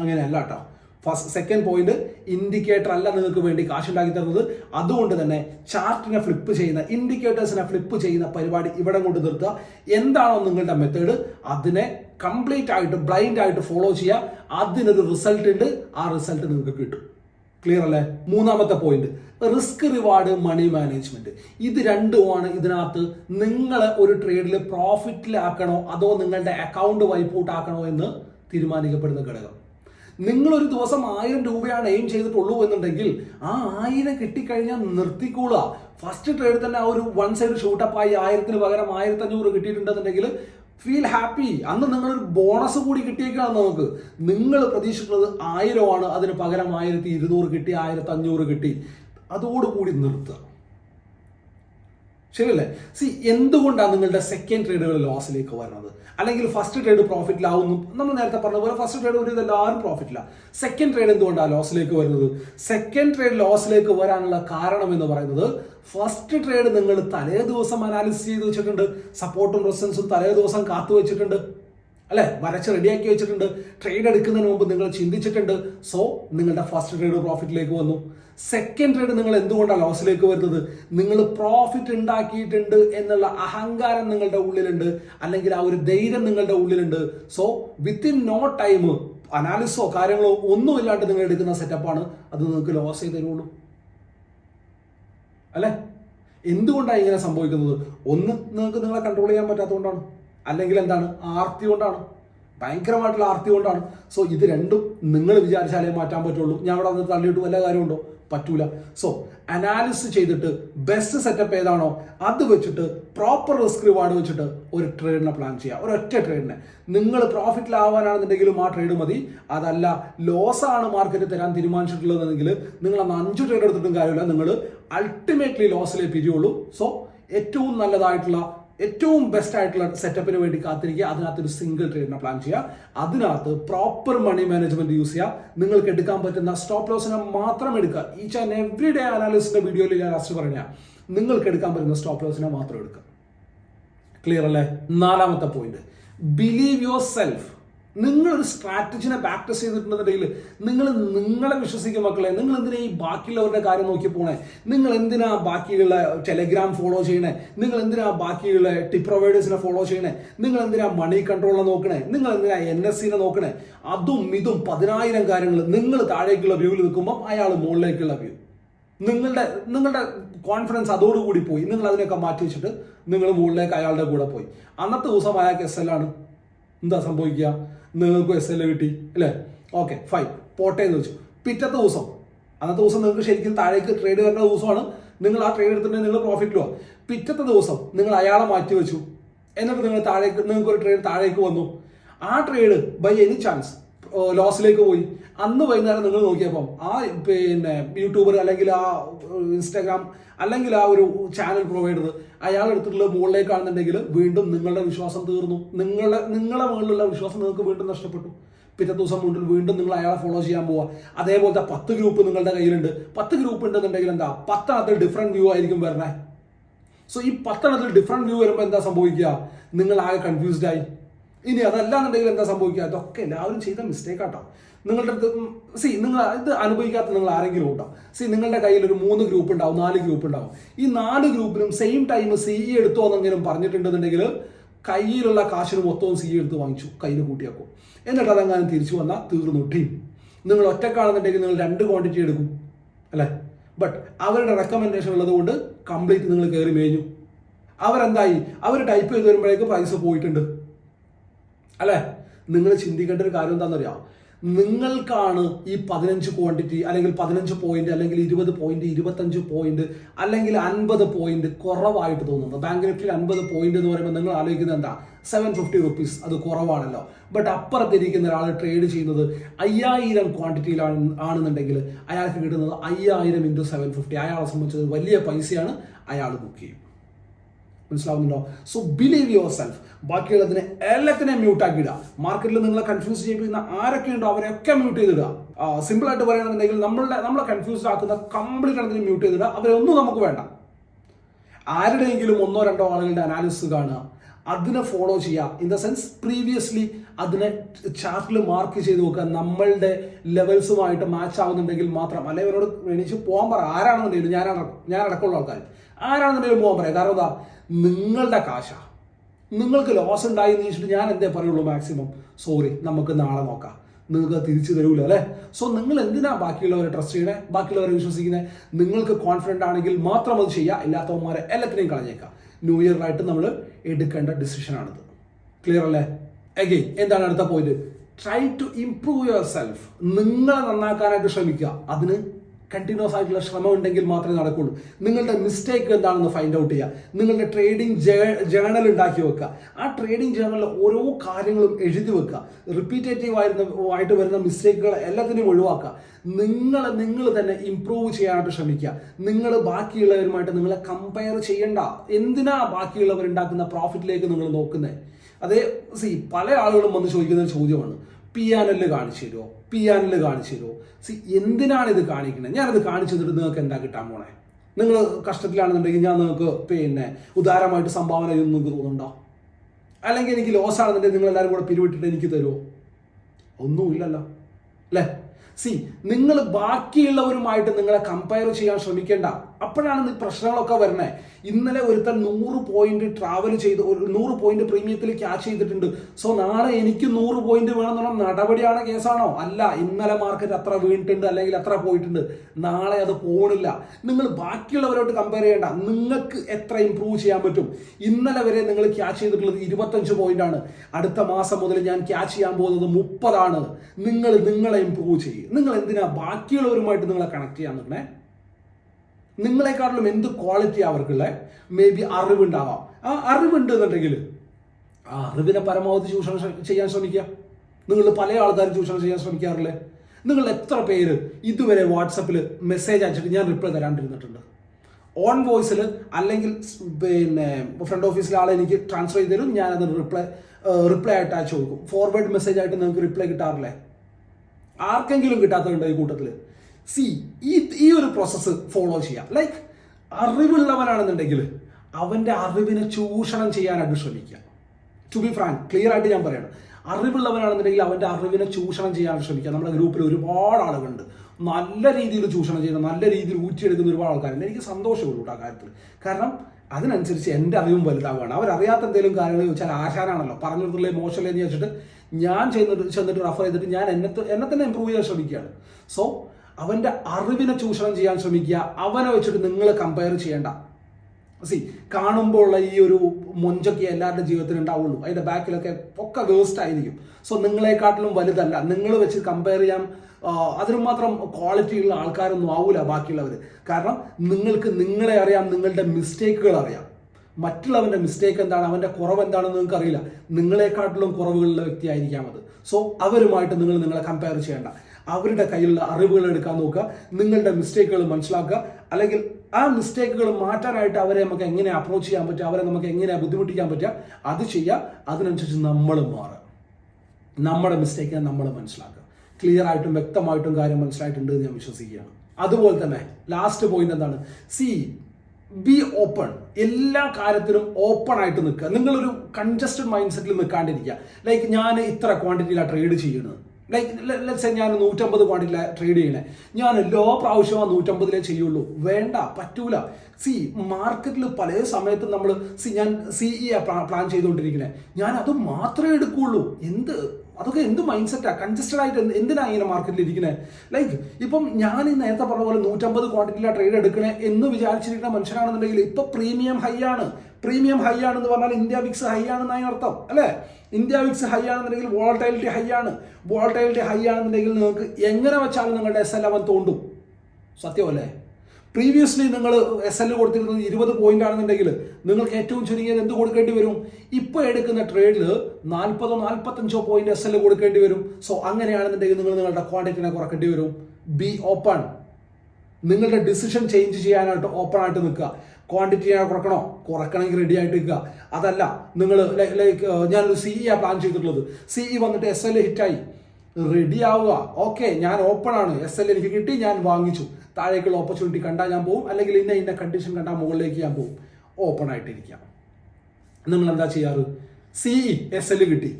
അങ്ങനെയല്ല കേട്ടോ. ഫസ്റ്റ് സെക്കൻഡ് പോയിന്റ് ഇൻഡിക്കേറ്റർ അല്ല നിങ്ങൾക്ക് വേണ്ടി കാശുണ്ടാക്കി തരുന്നത് അതുകൊണ്ട് തന്നെ ചാർട്ടിനെ ഫ്ലിപ്പ് ചെയ്യുന്ന ഇൻഡിക്കേറ്റേഴ്സിനെ ഫ്ലിപ്പ് ചെയ്യുന്ന പരിപാടി ഇവിടെ കൊണ്ട് നിർത്തുക. എന്താണോ നിങ്ങളുടെ മെത്തേഡ് അതിനെ കംപ്ലീറ്റ് ആയിട്ട് ബ്ലൈൻഡ് ആയിട്ട് ഫോളോ ചെയ്യുക. അതിനൊരു റിസൾട്ട് ഉണ്ട്. ആ റിസൾട്ട് നിങ്ങൾക്ക് കിട്ടും. ക്ലിയർ അല്ലേ? മൂന്നാമത്തെ point risk reward money management ഇത് രണ്ടുമാണ് ഇതിനകത്ത് നിങ്ങൾ ഒരു ട്രേഡിൽ പ്രോഫിറ്റിലാക്കണോ അതോ നിങ്ങളുടെ അക്കൗണ്ട് വൈപ്പ് ഔട്ട് ആക്കണോ എന്ന് തീരുമാനിക്കപ്പെടുന്ന ഘടകം. നിങ്ങൾ ഒരു ദിവസം ആയിരം രൂപയാണ് എയിം ചെയ്തിട്ടുള്ളൂ എന്നുണ്ടെങ്കിൽ ആ ആയിരം കിട്ടിക്കഴിഞ്ഞാൽ നിർത്തിക്കൂള ഫസ്റ്റ് ട്രേഡ് തന്നെ ആ ഒരു വൺ സൈഡ് ഷൂട്ടപ്പ് ആയി ആയിരത്തിന് പകരം ആയിരത്തി അഞ്ഞൂറ് കിട്ടിയിട്ടുണ്ടെന്നുണ്ടെങ്കിൽ ഫീൽ ഹാപ്പി അന്ന് നിങ്ങളൊരു ബോണസ് കൂടി കിട്ടിയേക്കാണ് നമുക്ക്. നിങ്ങൾ പ്രതീക്ഷിക്കുന്നത് ആയിരമാണ് അതിന് പകരം ആയിരത്തി ഇരുന്നൂറ് കിട്ടി ആയിരത്തി അഞ്ഞൂറ് കിട്ടി. അതോടുകൂടി നിർത്തുക. ശരിയല്ലേ? സി എന്തുകൊണ്ടാണ് നിങ്ങളുടെ സെക്കൻഡ് ട്രേഡുകൾ ലോസിലേക്ക് വരുന്നത് അല്ലെങ്കിൽ ഫസ്റ്റ് ട്രേഡ് പ്രോഫിറ്റിലാവുന്നു നമ്മൾ നേരത്തെ പറഞ്ഞ പോലെ ഫസ്റ്റ് ട്രേഡ് ഒരു എല്ലാവരും പ്രോഫിറ്റില്ല സെക്കൻഡ് ട്രേഡ് എന്തുകൊണ്ടാണ് ലോസിലേക്ക് വരുന്നത്? സെക്കൻഡ് ട്രേഡ് ലോസിലേക്ക് വരാനുള്ള കാരണം എന്ന് പറയുന്നത് ഫസ്റ്റ് ട്രേഡ് നിങ്ങൾ തലേ ദിവസം അനാലിസിസ് ചെയ്ത് വെച്ചിട്ടുണ്ട്. സപ്പോർട്ടും റെസിസ്റ്റൻസും തലേ ദിവസം കാത്തു വെച്ചിട്ടുണ്ട്. അല്ലെ? വരച്ച് റെഡിയാക്കി വെച്ചിട്ടുണ്ട്. ട്രേഡ് എടുക്കുന്നതിന് മുമ്പ് നിങ്ങൾ ചിന്തിച്ചിട്ടുണ്ട്. സോ നിങ്ങളുടെ ഫസ്റ്റ് ട്രേഡ് പ്രോഫിറ്റിലേക്ക് വന്നു. സെക്കൻഡ് ട്രേഡ് നിങ്ങൾ എന്തുകൊണ്ടാണ് ലോസിലേക്ക് വരുന്നത്? നിങ്ങൾ പ്രോഫിറ്റ് ഉണ്ടാക്കിയിട്ടുണ്ട് എന്നുള്ള അഹങ്കാരം നിങ്ങളുടെ ഉള്ളിലുണ്ട്. അല്ലെങ്കിൽ ആ ഒരു ധൈര്യം നിങ്ങളുടെ ഉള്ളിലുണ്ട്. സോ വിത്തിൻ നോ ടൈം അനാലിസോ കാര്യങ്ങളോ ഒന്നും ഇല്ലാണ്ട് നിങ്ങൾ എടുക്കുന്ന സെറ്റപ്പാണ് അത് നിങ്ങൾക്ക് ലോസ് ചെയ്ത് തരുള്ളൂ. അല്ലെ? എന്തുകൊണ്ടാണ് ഇങ്ങനെ സംഭവിക്കുന്നത്? ഒന്ന് നിങ്ങൾക്ക് നിങ്ങളെ കൺട്രോൾ ചെയ്യാൻ പറ്റാത്തതുകൊണ്ടാണ്. അല്ലെങ്കിൽ എന്താണ്? ആർത്തി കൊണ്ടാണ്. ഭയങ്കരമായിട്ടുള്ള ആർത്തി കൊണ്ടാണ്. സോ ഇത് രണ്ടും നിങ്ങൾ വിചാരിച്ചാലേ മാറ്റാൻ പറ്റുള്ളൂ. ഞാൻ അവിടെ വന്ന് തള്ളിയിട്ട് വല്ല കാര്യമുണ്ടോ? പറ്റൂല. സോ അനാലിസിസ് ചെയ്തിട്ട് ബെസ്റ്റ് സെറ്റപ്പ് ഏതാണോ അത് വെച്ചിട്ട് പ്രോപ്പർ റിസ്ക് റിവാർഡ് വെച്ചിട്ട് ഒരു ട്രേഡിനെ പ്ലാൻ ചെയ്യുക ഒരൊറ്റ ട്രേഡിനെ നിങ്ങൾ പ്രോഫിറ്റിലാവാനാണെന്നുണ്ടെങ്കിലും ആ ട്രേഡ് മതി. അതല്ല ലോസ് ആണ് മാർക്കറ്റ് തരാൻ തീരുമാനിച്ചിട്ടുള്ളതെങ്കിൽ നിങ്ങൾ അന്ന് അഞ്ച് ട്രേഡ് എടുത്തിട്ടും കാര്യമില്ല. നിങ്ങൾ അൾട്ടിമേറ്റ്ലി ലോസിലേ പിരിയുള്ളൂ സോ ഏറ്റവും നല്ലതായിട്ടുള്ള ഏറ്റവും ബെസ്റ്റ് ആയിട്ടുള്ള സെറ്റപ്പിന് വേണ്ടി കാത്തിരിക്കുക. അതിനകത്ത് ഒരു സിംഗിൾ ട്രേഡിനെ പ്ലാൻ ചെയ്യുക. അതിനകത്ത് പ്രോപ്പർ മണി മാനേജ്മെന്റ് യൂസ് ചെയ്യുക. നിങ്ങൾക്ക് എടുക്കാൻ പറ്റുന്ന സ്റ്റോപ്പ് ലോസിനെ മാത്രം എടുക്കുക. ഈച്ച് ആൻഡ് എവറി ഡേ അനാലിസിന്റെ വീഡിയോയിൽ ഞാൻ ലാസ്റ്റ് പറഞ്ഞ നിങ്ങൾക്ക് എടുക്കാൻ പറ്റുന്ന സ്റ്റോപ്പ് ലോസിനെ മാത്രം എടുക്കുക. ക്ലിയർ അല്ലേ? നാലാമത്തെ പോയിന്റ് ബിലീവ് യുവർ സെൽഫ് നിങ്ങൾ ഒരു സ്ട്രാറ്റജിനെ പ്രാക്ടീസ് ചെയ്തിട്ടുണ്ടെന്നുണ്ടെങ്കിൽ നിങ്ങൾ നിങ്ങളെ വിശ്വസിക്കും മക്കളെ. നിങ്ങൾ എന്തിനാ ഈ ബാക്കിയുള്ളവരുടെ കാര്യം നോക്കി പോണേ? നിങ്ങൾ എന്തിനാ ബാക്കിയുള്ള ടെലഗ്രാം ഫോളോ ചെയ്യണേ? നിങ്ങൾ എന്തിനാ ബാക്കിയുള്ള ടിപ്പ് പ്രൊവൈഡേഴ്സിനെ ഫോളോ ചെയ്യണേ? നിങ്ങൾ എന്തിനാ മണി കൺട്രോളിനെ നോക്കണേ? നിങ്ങൾ എന്തിനാ എൻ എസ് സിനെ നോക്കണേ? അതും ഇതും പതിനായിരം കാര്യങ്ങൾ നിങ്ങൾ താഴേക്കുള്ള വ്യൂവിൽ നിൽക്കുമ്പോൾ അയാൾ മുകളിലേക്കുള്ള വ്യൂ നിങ്ങളുടെ നിങ്ങളുടെ കോൺഫിഡൻസ് അതോടുകൂടി പോയി. നിങ്ങൾ അതിനൊക്കെ മാറ്റി വെച്ചിട്ട് നിങ്ങൾ മുകളിലേക്ക് അയാളുടെ കൂടെ പോയി. അന്നത്തെ ദിവസം അയാൾക്ക് എസ് ആണ്. എന്താ സംഭവിക്കുക? നിങ്ങൾക്ക് എസ് എൽ കിട്ടി അല്ലേ? ഓക്കെ ഫൈൻ പോട്ടെ എന്ന് വെച്ചു. പിറ്റത്തെ ദിവസം അന്നത്തെ ദിവസം നിങ്ങൾക്ക് ശരിക്കും താഴേക്ക് ട്രേഡ് വരുന്ന ദിവസമാണ്. നിങ്ങൾ ആ ട്രേഡ് എടുത്തിട്ടുണ്ടെങ്കിൽ നിങ്ങൾ പ്രോഫിറ്റിലോ പിറ്റത്തെ ദിവസം നിങ്ങൾ അയാളെ മാറ്റി വെച്ചു. എന്നിട്ട് നിങ്ങൾ താഴേക്ക് നിങ്ങൾക്ക് ഒരു ട്രേഡ് താഴേക്ക് വന്നു. ആ ട്രേഡ് ബൈ എനി ചാൻസ് ലോസിലേക്ക് പോയി. അന്ന് വൈകുന്നേരം നിങ്ങൾ നോക്കിയപ്പം ആ പിന്നെ യൂട്യൂബർ അല്ലെങ്കിൽ ആ ഇൻസ്റ്റാഗ്രാം അല്ലെങ്കിൽ ആ ഒരു ചാനൽ പ്രൊവൈഡർ അയാൾ എടുത്തിട്ടുള്ള മുകളിലേക്കാണെന്നുണ്ടെങ്കിൽ വീണ്ടും നിങ്ങളുടെ വിശ്വാസം തീർന്നു. നിങ്ങളുടെ നിങ്ങളുടെ മുകളിലുള്ള വിശ്വാസം നിങ്ങൾക്ക് വീണ്ടും നഷ്ടപ്പെട്ടു. പിറ്റേ ദിവസം മുന്നിൽ വീണ്ടും നിങ്ങൾ അയാളെ ഫോളോ ചെയ്യാൻ പോവുക അതേപോലത്തെ പത്ത് ഗ്രൂപ്പ് നിങ്ങളുടെ കയ്യിലുണ്ട്. പത്ത് ഗ്രൂപ്പ് ഉണ്ടെന്നുണ്ടെങ്കിൽ എന്താ? പത്തെണ്ണത്തിൽ ഡിഫറെന്റ് വ്യൂ ആയിരിക്കും വരണേ സോ ഈ പത്തെണ്ണത്തിൽ ഡിഫറെന്റ് വ്യൂ വരുമ്പോൾ എന്താ സംഭവിക്കുക? നിങ്ങൾ ആകെ കൺഫ്യൂസ്ഡ് ആയി. ഇനി അതല്ലാന്നുണ്ടെങ്കിൽ എന്താ സംഭവിക്കുക? അതൊക്കെ എല്ലാവരും ചെയ്ത മിസ്റ്റേക്ക് ആട്ടോ. നിങ്ങളുടെ അടുത്ത് സി നിങ്ങൾ ഇത് അനുഭവിക്കാത്ത നിങ്ങൾ ആരെങ്കിലും ഉണ്ടാവും സി നിങ്ങളുടെ കയ്യിൽ ഒരു മൂന്ന് ഗ്രൂപ്പ് ഉണ്ടാവും നാല് ഗ്രൂപ്പ് ഉണ്ടാവും. ഈ നാല് ഗ്രൂപ്പിനും സെയിം ടൈം സി ഇ എടുത്തോ എന്നെങ്കിലും പറഞ്ഞിട്ടുണ്ടെന്നുണ്ടെങ്കിൽ കയ്യിലുള്ള കാശിന് മൊത്തവും സി ഇ എടുത്ത് വാങ്ങിച്ചു കയ്യിൽ കൂട്ടിയാക്കും. എന്നിട്ട് അതെങ്ങാനും തിരിച്ചു വന്നാൽ തീർന്നു ടീം നിങ്ങൾ ഒറ്റക്കാണെന്നുണ്ടെങ്കിൽ നിങ്ങൾ രണ്ട് ക്വാണ്ടിറ്റി എടുക്കും അല്ലേ? ബട്ട് അവരുടെ റെക്കമെൻഡേഷൻ ഉള്ളത് കൊണ്ട് കംപ്ലീറ്റ് നിങ്ങൾ കയറി മേഞ്ഞു. അവരെന്തായി? അവർ ടൈപ്പ് ചെയ്ത് വരുമ്പോഴേക്ക് പ്രൈസ് പോയിട്ടുണ്ട്. അല്ലേ? നിങ്ങൾ ചിന്തിക്കേണ്ട ഒരു കാര്യം എന്താണെന്നറിയാം? നിങ്ങൾക്കാണ് ഈ പതിനഞ്ച് ക്വാണ്ടിറ്റി അല്ലെങ്കിൽ പതിനഞ്ച് പോയിന്റ് അല്ലെങ്കിൽ ഇരുപത് പോയിന്റ് ഇരുപത്തഞ്ച് പോയിന്റ് അല്ലെങ്കിൽ അൻപത് പോയിന്റ് കുറവായിട്ട് തോന്നുന്നത്. ബാങ്ക് നിഫ്റ്റിയിൽ അൻപത് പോയിന്റ് എന്ന് പറയുമ്പോൾ നിങ്ങൾ ആലോചിക്കുന്നത് എന്താ? സെവൻ ഫിഫ്റ്റി റുപ്പീസ് അത് കുറവാണല്ലോ. ബട്ട് അപ്പുറത്തിരിക്കുന്ന ഒരാൾ ട്രേഡ് ചെയ്യുന്നത് അയ്യായിരം ക്വാണ്ടിറ്റിയിലാണ് ആണെന്നുണ്ടെങ്കിൽ അയാൾക്ക് കിട്ടുന്നത് അയ്യായിരം ഇന്റു സെവൻ ഫിഫ്റ്റി അയാളെ സംബന്ധിച്ചത് വലിയ പൈസയാണ് അയാൾ ബുക്ക് ചെയ്യും. മനസ്സിലാവുന്നുണ്ടോ? സോ ബിലീവ് യുവർ സെൽഫ് ബാക്കിയുള്ളതിനെ എല്ലാത്തിനെയും മ്യൂട്ട് ആക്കി ഇടുക. മാർക്കറ്റിൽ നിങ്ങളെ കൺഫ്യൂസ് ചെയ്യിപ്പിക്കുന്ന ആരൊക്കെ ഉണ്ടോ അവരെയൊക്കെ മ്യൂട്ട് ചെയ്തിടുക സിമ്പിൾ ആയിട്ട് പറയുകയാണെന്നുണ്ടെങ്കിൽ നമ്മളെ നമ്മളെ കൺഫ്യൂസ് ആക്കുന്ന കംപ്ലീറ്റ് ആണെങ്കിലും മ്യൂട്ട് ചെയ്തിടുക അവരൊന്നും നമുക്ക് വേണ്ട. ആരുടെയെങ്കിലും ഒന്നോ രണ്ടോ ആളുകളുടെ അനാലിസിസ് കാണുക. അതിനെ ഫോളോ ചെയ്യുക. ഇൻ ദ സെൻസ് പ്രീവിയസ്ലി അതിനെ ചാർട്ടിൽ മാർക്ക് ചെയ്ത് നോക്കുക നമ്മളുടെ ലെവൽസുമായിട്ട് മാച്ച് ആവുന്നുണ്ടെങ്കിൽ മാത്രം. അല്ലെങ്കിൽ അവരോട് എണീച്ച് പോകാൻ പറ. ആരാണെന്നുണ്ടെങ്കിലും അടക്കം ഞാൻ അടക്കമുള്ള ആൾക്കാർ ആരാണെന്നുണ്ടെങ്കിലും പോകാൻ പറയാം. കാരണം എന്താ? നിങ്ങളുടെ കാശ. നിങ്ങൾക്ക് ലോസ് ഉണ്ടായി എന്ന് വെച്ചിട്ട് ഞാൻ എന്തേ പറയുള്ളൂ മാക്സിമം സോറി നമുക്ക് നാളെ നോക്കാം. നിങ്ങൾക്ക് തിരിച്ചു തരൂല അല്ലേ? സോ നിങ്ങൾ എന്തിനാ ബാക്കിയുള്ളവരെ ട്രസ്റ്റ് ചെയ്യണേ? ബാക്കിയുള്ളവരെ വിശ്വസിക്കുന്നത് നിങ്ങൾക്ക് കോൺഫിഡന്റ് ആണെങ്കിൽ മാത്രം അത് ചെയ്യുക ഇല്ലാത്തവന്മാരെ എല്ലാത്തിനെയും കളഞ്ഞേക്കാം. ന്യൂ ഇയറായിട്ട് നമ്മൾ എടുക്കേണ്ട ഡിസിഷനാണിത് ക്ലിയർ അല്ലേ? അഗെയിൻ എന്താണ് അടുത്ത point try to improve yourself നിങ്ങളെ നന്നാക്കാനായിട്ട് ശ്രമിക്കുക. അതിന് കണ്ടിന്യൂസ് ആയിട്ടുള്ള ശ്രമം ഉണ്ടെങ്കിൽ മാത്രമേ നടക്കുള്ളൂ. നിങ്ങളുടെ മിസ്റ്റേക്ക് എന്താണെന്ന് ഫൈൻഡ് ഔട്ട് ചെയ്യുക. നിങ്ങളുടെ ട്രേഡിംഗ് ജേണൽ ഉണ്ടാക്കി വെക്കുക. ആ ട്രേഡിംഗ് ജേണലിൽ ഓരോ കാര്യങ്ങളും എഴുതി വെക്കുക. റിപ്പീറ്റേറ്റീവ് ആയിരുന്ന ആയിട്ട് വരുന്ന മിസ്റ്റേക്കുകൾ എല്ലാത്തിനെയും ഒഴിവാക്കുക. നിങ്ങൾ നിങ്ങൾ തന്നെ ഇമ്പ്രൂവ് ചെയ്യാനായിട്ട് ശ്രമിക്കുക. നിങ്ങൾ ബാക്കിയുള്ളവരുമായിട്ട് നിങ്ങളെ കമ്പയർ ചെയ്യേണ്ട. എന്തിനാ ബാക്കിയുള്ളവർ ഉണ്ടാക്കുന്ന പ്രോഫിറ്റിലേക്ക് നിങ്ങൾ നോക്കുന്നത് അതേ സി പല ആളുകളും വന്ന് ചോദിക്കുന്ന ഒരു ചോദ്യമാണ് പിയാനൽ കാണിച്ചു തരുമോ പിയാനൽ കാണിച്ചു തരുമോ സി എന്തിനാണ് ഇത് കാണിക്കുന്നത് ഞാനത് കാണിച്ചു തന്നിട്ട് നിങ്ങൾക്ക് എന്താ കിട്ടാൻ പോണേ? നിങ്ങൾ കഷ്ടത്തിലാണെന്നുണ്ടെങ്കിൽ ഞാൻ നിങ്ങൾക്ക് പിന്നെ ഉദാരമായിട്ട് സംഭാവന ചെയ്യുന്നു നിങ്ങൾക്ക് തോന്നുന്നുണ്ടോ? അല്ലെങ്കിൽ എനിക്ക് ലോസ് ആണെന്നുണ്ടെങ്കിൽ നിങ്ങൾ എല്ലാവരും കൂടെ പിരിവിട്ടിട്ട് എനിക്ക് തരുമോ ഒന്നുമില്ലല്ലോ അല്ലേ? സി നിങ്ങൾ ബാക്കിയുള്ളവരുമായിട്ട് നിങ്ങളെ കമ്പയർ ചെയ്യാൻ ശ്രമിക്കേണ്ട അപ്പോഴാണ് ഈ പ്രശ്നങ്ങളൊക്കെ വരുന്നത് ഇന്നലെ ഒരുത്തൻ നൂറ് പോയിന്റ് ട്രാവൽ ചെയ്ത് ഒരു നൂറ് പോയിന്റ് പ്രീമിയത്തിൽ ക്യാച്ച് ചെയ്തിട്ടുണ്ട്. സോ നാളെ എനിക്ക് നൂറ് പോയിന്റ് വേണമെന്നുള്ള നടപടിയാണ് കേസാണോ? അല്ല ഇന്നലെ മാർക്കറ്റ് അത്ര വീണിട്ടുണ്ട് അല്ലെങ്കിൽ അത്ര പോയിട്ടുണ്ട്. നാളെ അത് പോണില്ല. നിങ്ങൾ ബാക്കിയുള്ളവരോട്ട് കമ്പയർ ചെയ്യേണ്ട. നിങ്ങൾക്ക് എത്ര ഇമ്പ്രൂവ് ചെയ്യാൻ പറ്റും? ഇന്നലെ വരെ നിങ്ങൾ ക്യാച്ച് ചെയ്തിട്ടുള്ളത് ഇരുപത്തഞ്ച് പോയിന്റ് ആണ്. അടുത്ത മാസം മുതൽ ഞാൻ ക്യാച്ച് ചെയ്യാൻ പോകുന്നത് മുപ്പതാണ്. നിങ്ങൾ നിങ്ങളെ ഇമ്പ്രൂവ് ചെയ്യും. നിങ്ങൾ എന്തിനാ ബാക്കിയുള്ളവരുമായിട്ട് നിങ്ങളെ കണക്ട് ചെയ്യാൻ നിൽക്കണേ നിങ്ങളെക്കാട്ടിലും എന്ത് ക്വാളിറ്റി അവർക്കുള്ള? മേ ബി അറിവുണ്ടാവാം. ആ അറിവുണ്ടെന്നുണ്ടെങ്കിൽ ആ അറിവിനെ പരമാവധി ചൂഷണം ചെയ്യാൻ ശ്രമിക്കുക. നിങ്ങൾ പല ആൾക്കാരും ചൂഷണം ചെയ്യാൻ ശ്രമിക്കാറില്ലേ? നിങ്ങൾ എത്ര പേര് ഇതുവരെ വാട്സപ്പിൽ മെസ്സേജ് അയച്ചിട്ട് ഞാൻ റിപ്ലൈ തരാണ്ടിരുന്നിട്ടുണ്ട്? ഓൺ വോയിസിൽ അല്ലെങ്കിൽ പിന്നെ ഫ്രണ്ട് ഓഫീസിലെ ആളെ എനിക്ക് ട്രാൻസ്ഫർ ചെയ്ത് തരും ഞാൻ അതിന് റിപ്ലൈ റിപ്ലൈ ആയിട്ട് അയച്ചു കൊടുക്കും. ഫോർവേഡ് മെസ്സേജ് ആയിട്ട് നിങ്ങൾക്ക് റിപ്ലൈ കിട്ടാറില്ലേ? ആർക്കെങ്കിലും കിട്ടാത്തതുണ്ട് ഈ കൂട്ടത്തിൽ സി ഈ ഈ ഒരു പ്രോസസ്സ് ഫോളോ ചെയ്യാം. ലൈക്ക് അറിവുള്ളവനാണെന്നുണ്ടെങ്കിൽ അവന്റെ അറിവിനെ ചൂഷണം ചെയ്യാനായിട്ട് ശ്രമിക്കുക. ടു ബി ഫ്രാങ്ക് ക്ലിയർ ആയിട്ട് ഞാൻ പറയണം. അറിവുള്ളവനാണെന്നുണ്ടെങ്കിൽ അവന്റെ അറിവിനെ ചൂഷണം ചെയ്യാൻ ശ്രമിക്കുക. നമ്മുടെ ഗ്രൂപ്പിൽ ഒരുപാട് ആളുകളുണ്ട്. നല്ല രീതിയിൽ ചൂഷണം ചെയ്യുന്ന നല്ല രീതിയിൽ ഊറ്റിയെടുക്കുന്ന ഒരുപാട് ആൾക്കാരുണ്ട്. എനിക്ക് സന്തോഷമുള്ളൂ ആ കാര്യത്തിൽ. കാരണം അതിനനുസരിച്ച് എന്റെ അറിവും വലുതാവുകയാണ്. അവരറിയാത്ത എന്തെങ്കിലും കാര്യങ്ങൾ ചോദിച്ചാൽ ആശാനാണല്ലോ. പറഞ്ഞു കൊടുത്തുള്ള മോശമല്ലേ എന്ന് വെച്ചിട്ട് ഞാൻ ചെന്നിട്ട് ചെന്നിട്ട് റഫർ ചെയ്തിട്ട് ഞാൻ എന്നെ എന്നെ തന്നെ ഇമ്പ്രൂവ് ചെയ്യാൻ ശ്രമിക്കുകയാണ്. സോ അവന്റെ അറിവിനെ ചൂഷണം ചെയ്യാൻ ശ്രമിക്കുക അവനെ വെച്ചിട്ട് നിങ്ങൾ കമ്പയർ ചെയ്യേണ്ട. സി കാണുമ്പോൾ ഉള്ള ഈ ഒരു മൊഞ്ചൊക്കെ എല്ലാവരുടെ ജീവിതത്തിൽ ഉണ്ടാവുള്ളൂ. അതിന്റെ ബാക്കിലൊക്കെ ഒക്കെ വേസ്റ്റ് ആയിരിക്കും. സോ നിങ്ങളെക്കാട്ടിലും വലുതല്ല. നിങ്ങൾ വെച്ച് കമ്പയർ ചെയ്യാൻ അതിനു മാത്രം ക്വാളിറ്റിയുള്ള ആൾക്കാരൊന്നും ആവൂല ബാക്കിയുള്ളവർ കാരണം നിങ്ങൾക്ക് നിങ്ങളെ അറിയാം നിങ്ങളുടെ മിസ്റ്റേക്കുകൾ അറിയാം. മറ്റുള്ളവന്റെ മിസ്റ്റേക്ക് എന്താണ് അവന്റെ കുറവ് എന്താണെന്ന് നിങ്ങൾക്ക് അറിയില്ല നിങ്ങളെക്കാട്ടിലും കുറവുകളുള്ള വ്യക്തിയായിരിക്കാം അത്. സോ അവരുമായിട്ട് നിങ്ങൾ നിങ്ങളെ കമ്പയർ ചെയ്യേണ്ട. അവരുടെ കയ്യിലുള്ള അറിവുകൾ എടുക്കാൻ നോക്കുക നിങ്ങളുടെ മിസ്റ്റേക്കുകൾ മനസ്സിലാക്കുക അല്ലെങ്കിൽ ആ മിസ്റ്റേക്കുകൾ മാറ്റാനായിട്ട് അവരെ നമുക്ക് എങ്ങനെ അപ്രോച്ച് ചെയ്യാൻ പറ്റുക അവരെ നമുക്ക് എങ്ങനെ ബുദ്ധിമുട്ടിക്കാൻ പറ്റുക അത് ചെയ്യുക. അതിനനുസരിച്ച് നമ്മൾ മാറുക. നമ്മുടെ മിസ്റ്റേക്കിനെ നമ്മൾ മനസ്സിലാക്കുക. ക്ലിയർ ആയിട്ടും വ്യക്തമായിട്ടും കാര്യം മനസ്സിലായിട്ടുണ്ട് എന്ന് ഞാൻ വിശ്വസിക്കുകയാണ്. അതുപോലെ തന്നെ ലാസ്റ്റ് പോയിന്റ് എന്താണ്? സി ബി ഓപ്പൺ എല്ലാ കാര്യത്തിലും ഓപ്പൺ ആയിട്ട് നിൽക്കുക. നിങ്ങളൊരു കൺജസ്റ്റഡ് മൈൻഡ് സെറ്റിൽ നിൽക്കാണ്ടിരിക്കുക. ലൈക്ക് ഞാൻ ഇത്ര ക്വാണ്ടിറ്റിയിലാണ് ട്രേഡ് ചെയ്യുന്നത്. ലൈക്ക് ലെറ്റ്സ് ഞാൻ നൂറ്റമ്പത് കോണ്ടില്ല ട്രേഡ് ചെയ്യണേ. ഞാൻ എല്ലാ പ്രാവശ്യം ആ നൂറ്റമ്പതിലേ ചെയ്യുള്ളൂ. വേണ്ട പറ്റൂല. സി മാർക്കറ്റിൽ പല സമയത്തും നമ്മൾ സി ഞാൻ സി ഇ പ്ലാൻ ചെയ്തുകൊണ്ടിരിക്കണേ ഞാൻ അത് മാത്രമേ എടുക്കുകയുള്ളൂ എന്ത് അതൊക്കെ എന്ത് മൈൻഡ് സെറ്റാ കൺജസ്റ്റഡ് ആയിട്ട് എന്തിനാണ് എന്തിനാ ഇങ്ങനെ മാർക്കറ്റിൽ ഇരിക്കുന്നത് ലൈക്ക് ഇപ്പം ഞാൻ ഈ നേരത്തെ പറഞ്ഞ പോലെ നൂറ്റമ്പത് ക്വാണ്ടിറ്റിയിലാണ് ട്രേഡ് എടുക്കണേ എന്ന് വിചാരിച്ചിരിക്കുന്ന മനുഷ്യനാണെന്നുണ്ടെങ്കിൽ ഇപ്പൊ പ്രീമിയം ഹൈ ആണ്. പ്രീമിയം ഹൈ ആണെന്ന് പറഞ്ഞാൽ ഇന്ത്യ വിക്സ് ഹൈ ആണെന്ന് അർത്ഥം അല്ലേ? ഇന്ത്യ വിക്സ് ഹൈ ആണെന്നുണ്ടെങ്കിൽ വോളറ്റൈലിറ്റി ഹൈ ആണ്. വോളറ്റൈലിറ്റി ഹൈ ആണെന്നുണ്ടെങ്കിൽ നിങ്ങൾക്ക് എങ്ങനെ വെച്ചാലും നിങ്ങളുടെ എസ് എൽ അവൻ തോണ്ടും. സത്യമല്ലേ? പ്രീവിയസ്ലി നിങ്ങൾ എസ് എൽ കൊടുത്തിരുന്നത് ഇരുപത് പോയിന്റ് ആണെന്നുണ്ടെങ്കിൽ നിങ്ങൾക്ക് ഏറ്റവും ചുരുങ്ങിയത് എന്ത് കൊടുക്കേണ്ടി വരും? ഇപ്പോൾ എടുക്കുന്ന ട്രേഡിൽ നാൽപ്പതോ നാൽപ്പത്തഞ്ചോ പോയിന്റ് എസ് എൽ കൊടുക്കേണ്ടി വരും. സോ അങ്ങനെയാണെന്നുണ്ടെങ്കിൽ നിങ്ങൾ നിങ്ങളുടെ ക്വാണ്ടിറ്റിനെ കുറക്കേണ്ടി വരും. ബി ഓപ്പൺ നിങ്ങളുടെ ഡിസിഷൻ ചേഞ്ച് ചെയ്യാനായിട്ട് ഓപ്പൺ ആയിട്ട് നിൽക്കുക. ക്വാണ്ടിറ്റി കുറക്കണോ? കുറക്കണമെങ്കിൽ റെഡി ആയിട്ട് നിൽക്കുക. അതല്ല നിങ്ങൾ ലൈക്ക് ഞാനൊരു സി ഇ പ്ലാൻ ചെയ്തിട്ടുള്ളത്. സി ഇ വന്നിട്ട് എസ് എൽ ഹിറ്റായി റെഡി ആവുക. ഓക്കെ ഞാൻ ഓപ്പൺ ആണ്. എസ് എൽ എനിക്ക് കിട്ടി ഞാൻ വാങ്ങിച്ചു. താഴേക്കുള്ള ഓപ്പർച്യൂണിറ്റി കണ്ടാൽ ഞാൻ പോകും അല്ലെങ്കിൽ ഇന്ന ഇന്ന കണ്ടീഷൻ കണ്ടാൽ മുകളിലേക്ക് ഞാൻ പോകും ഓപ്പൺ ആയിട്ടിരിക്കാം നിങ്ങൾ എന്താ ചെയ്യാറ്? സി എസ് എൽ കിട്ടി.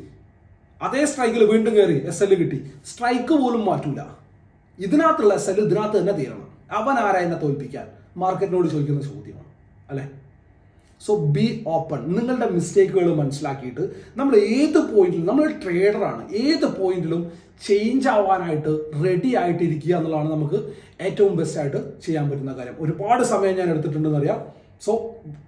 അതേ സ്ട്രൈക്കിൽ വീണ്ടും കയറി എസ് എൽ കിട്ടി. സ്ട്രൈക്ക് പോലും മാറ്റൂല. ഇതിനകത്തുള്ള എസ് എൽ ഇതിനകത്ത് തന്നെ തീരണം. അവൻ ആരാ തോൽപ്പിക്കാൻ? മാർക്കറ്റിനോട് ചോദിക്കുന്ന ചോദ്യമാണ് അല്ലേ? സോ ബി ഓപ്പൺ നിങ്ങളുടെ മിസ്റ്റേക്കുകൾ മനസ്സിലാക്കിയിട്ട് നമ്മൾ ഏത് പോയിന്റിലും നമ്മൾ ട്രേഡറാണ് ഏത് പോയിന്റിലും ചേഞ്ച് ആവാനായിട്ട് റെഡി ആയിട്ടിരിക്കുക എന്നുള്ളതാണ് നമുക്ക് ഏറ്റവും ബെസ്റ്റ് ആയിട്ട് ചെയ്യാൻ പറ്റുന്ന കാര്യം. ഒരുപാട് സമയം ഞാൻ എടുത്തിട്ടുണ്ടെന്ന് അറിയാം. സോ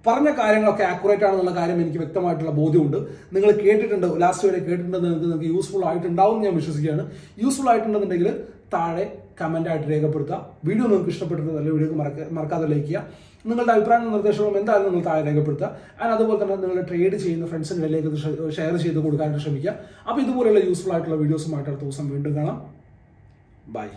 പറഞ്ഞ കാര്യങ്ങളൊക്കെ ആക്യുറേറ്റ് ആണെന്നുള്ള കാര്യം എനിക്ക് വ്യക്തമായിട്ടുള്ള ബോധ്യമുണ്ട്. നിങ്ങൾ കേട്ടിട്ടുണ്ട് ലാസ്റ്റ് വരെ കേട്ടിട്ടുണ്ടെന്ന് നിങ്ങൾക്ക് നിങ്ങൾക്ക് യൂസ്ഫുൾ ആയിട്ടുണ്ടാവും ഞാൻ വിശ്വസിക്കുകയാണ്. യൂസ്ഫുൾ ആയിട്ടുണ്ടെന്നുണ്ടെങ്കിൽ താഴെ കമന്റ് ആയിട്ട് രേഖപ്പെടുത്തുക. വീഡിയോ നിങ്ങൾക്ക് ഇഷ്ടപ്പെട്ടിട്ടുണ്ടെങ്കിൽ വീഡിയോ മറക്ക മറക്കാതെ ലൈക്ക് ചെയ്യുക. നിങ്ങളുടെ അഭിപ്രായങ്ങളും നിർദ്ദേശങ്ങളും എന്തായാലും നിങ്ങൾ താഴെ രേഖപ്പെടുത്തുക. ആൻഡ് അതുപോലെ തന്നെ നിങ്ങൾ ട്രേഡ് ചെയ്യുന്ന ഫ്രണ്ട്സിന്റെ ഇടയിലേക്ക് ഷെയർ ചെയ്ത് കൊടുക്കാനായിട്ട് ശ്രമിക്കുക. അപ്പോൾ ഇതുപോലെയുള്ള യൂസ്ഫുൾ ആയിട്ടുള്ള വീഡിയോസുമായിട്ട് അടുത്ത ദിവസം വീണ്ടും കാണാം. ബൈ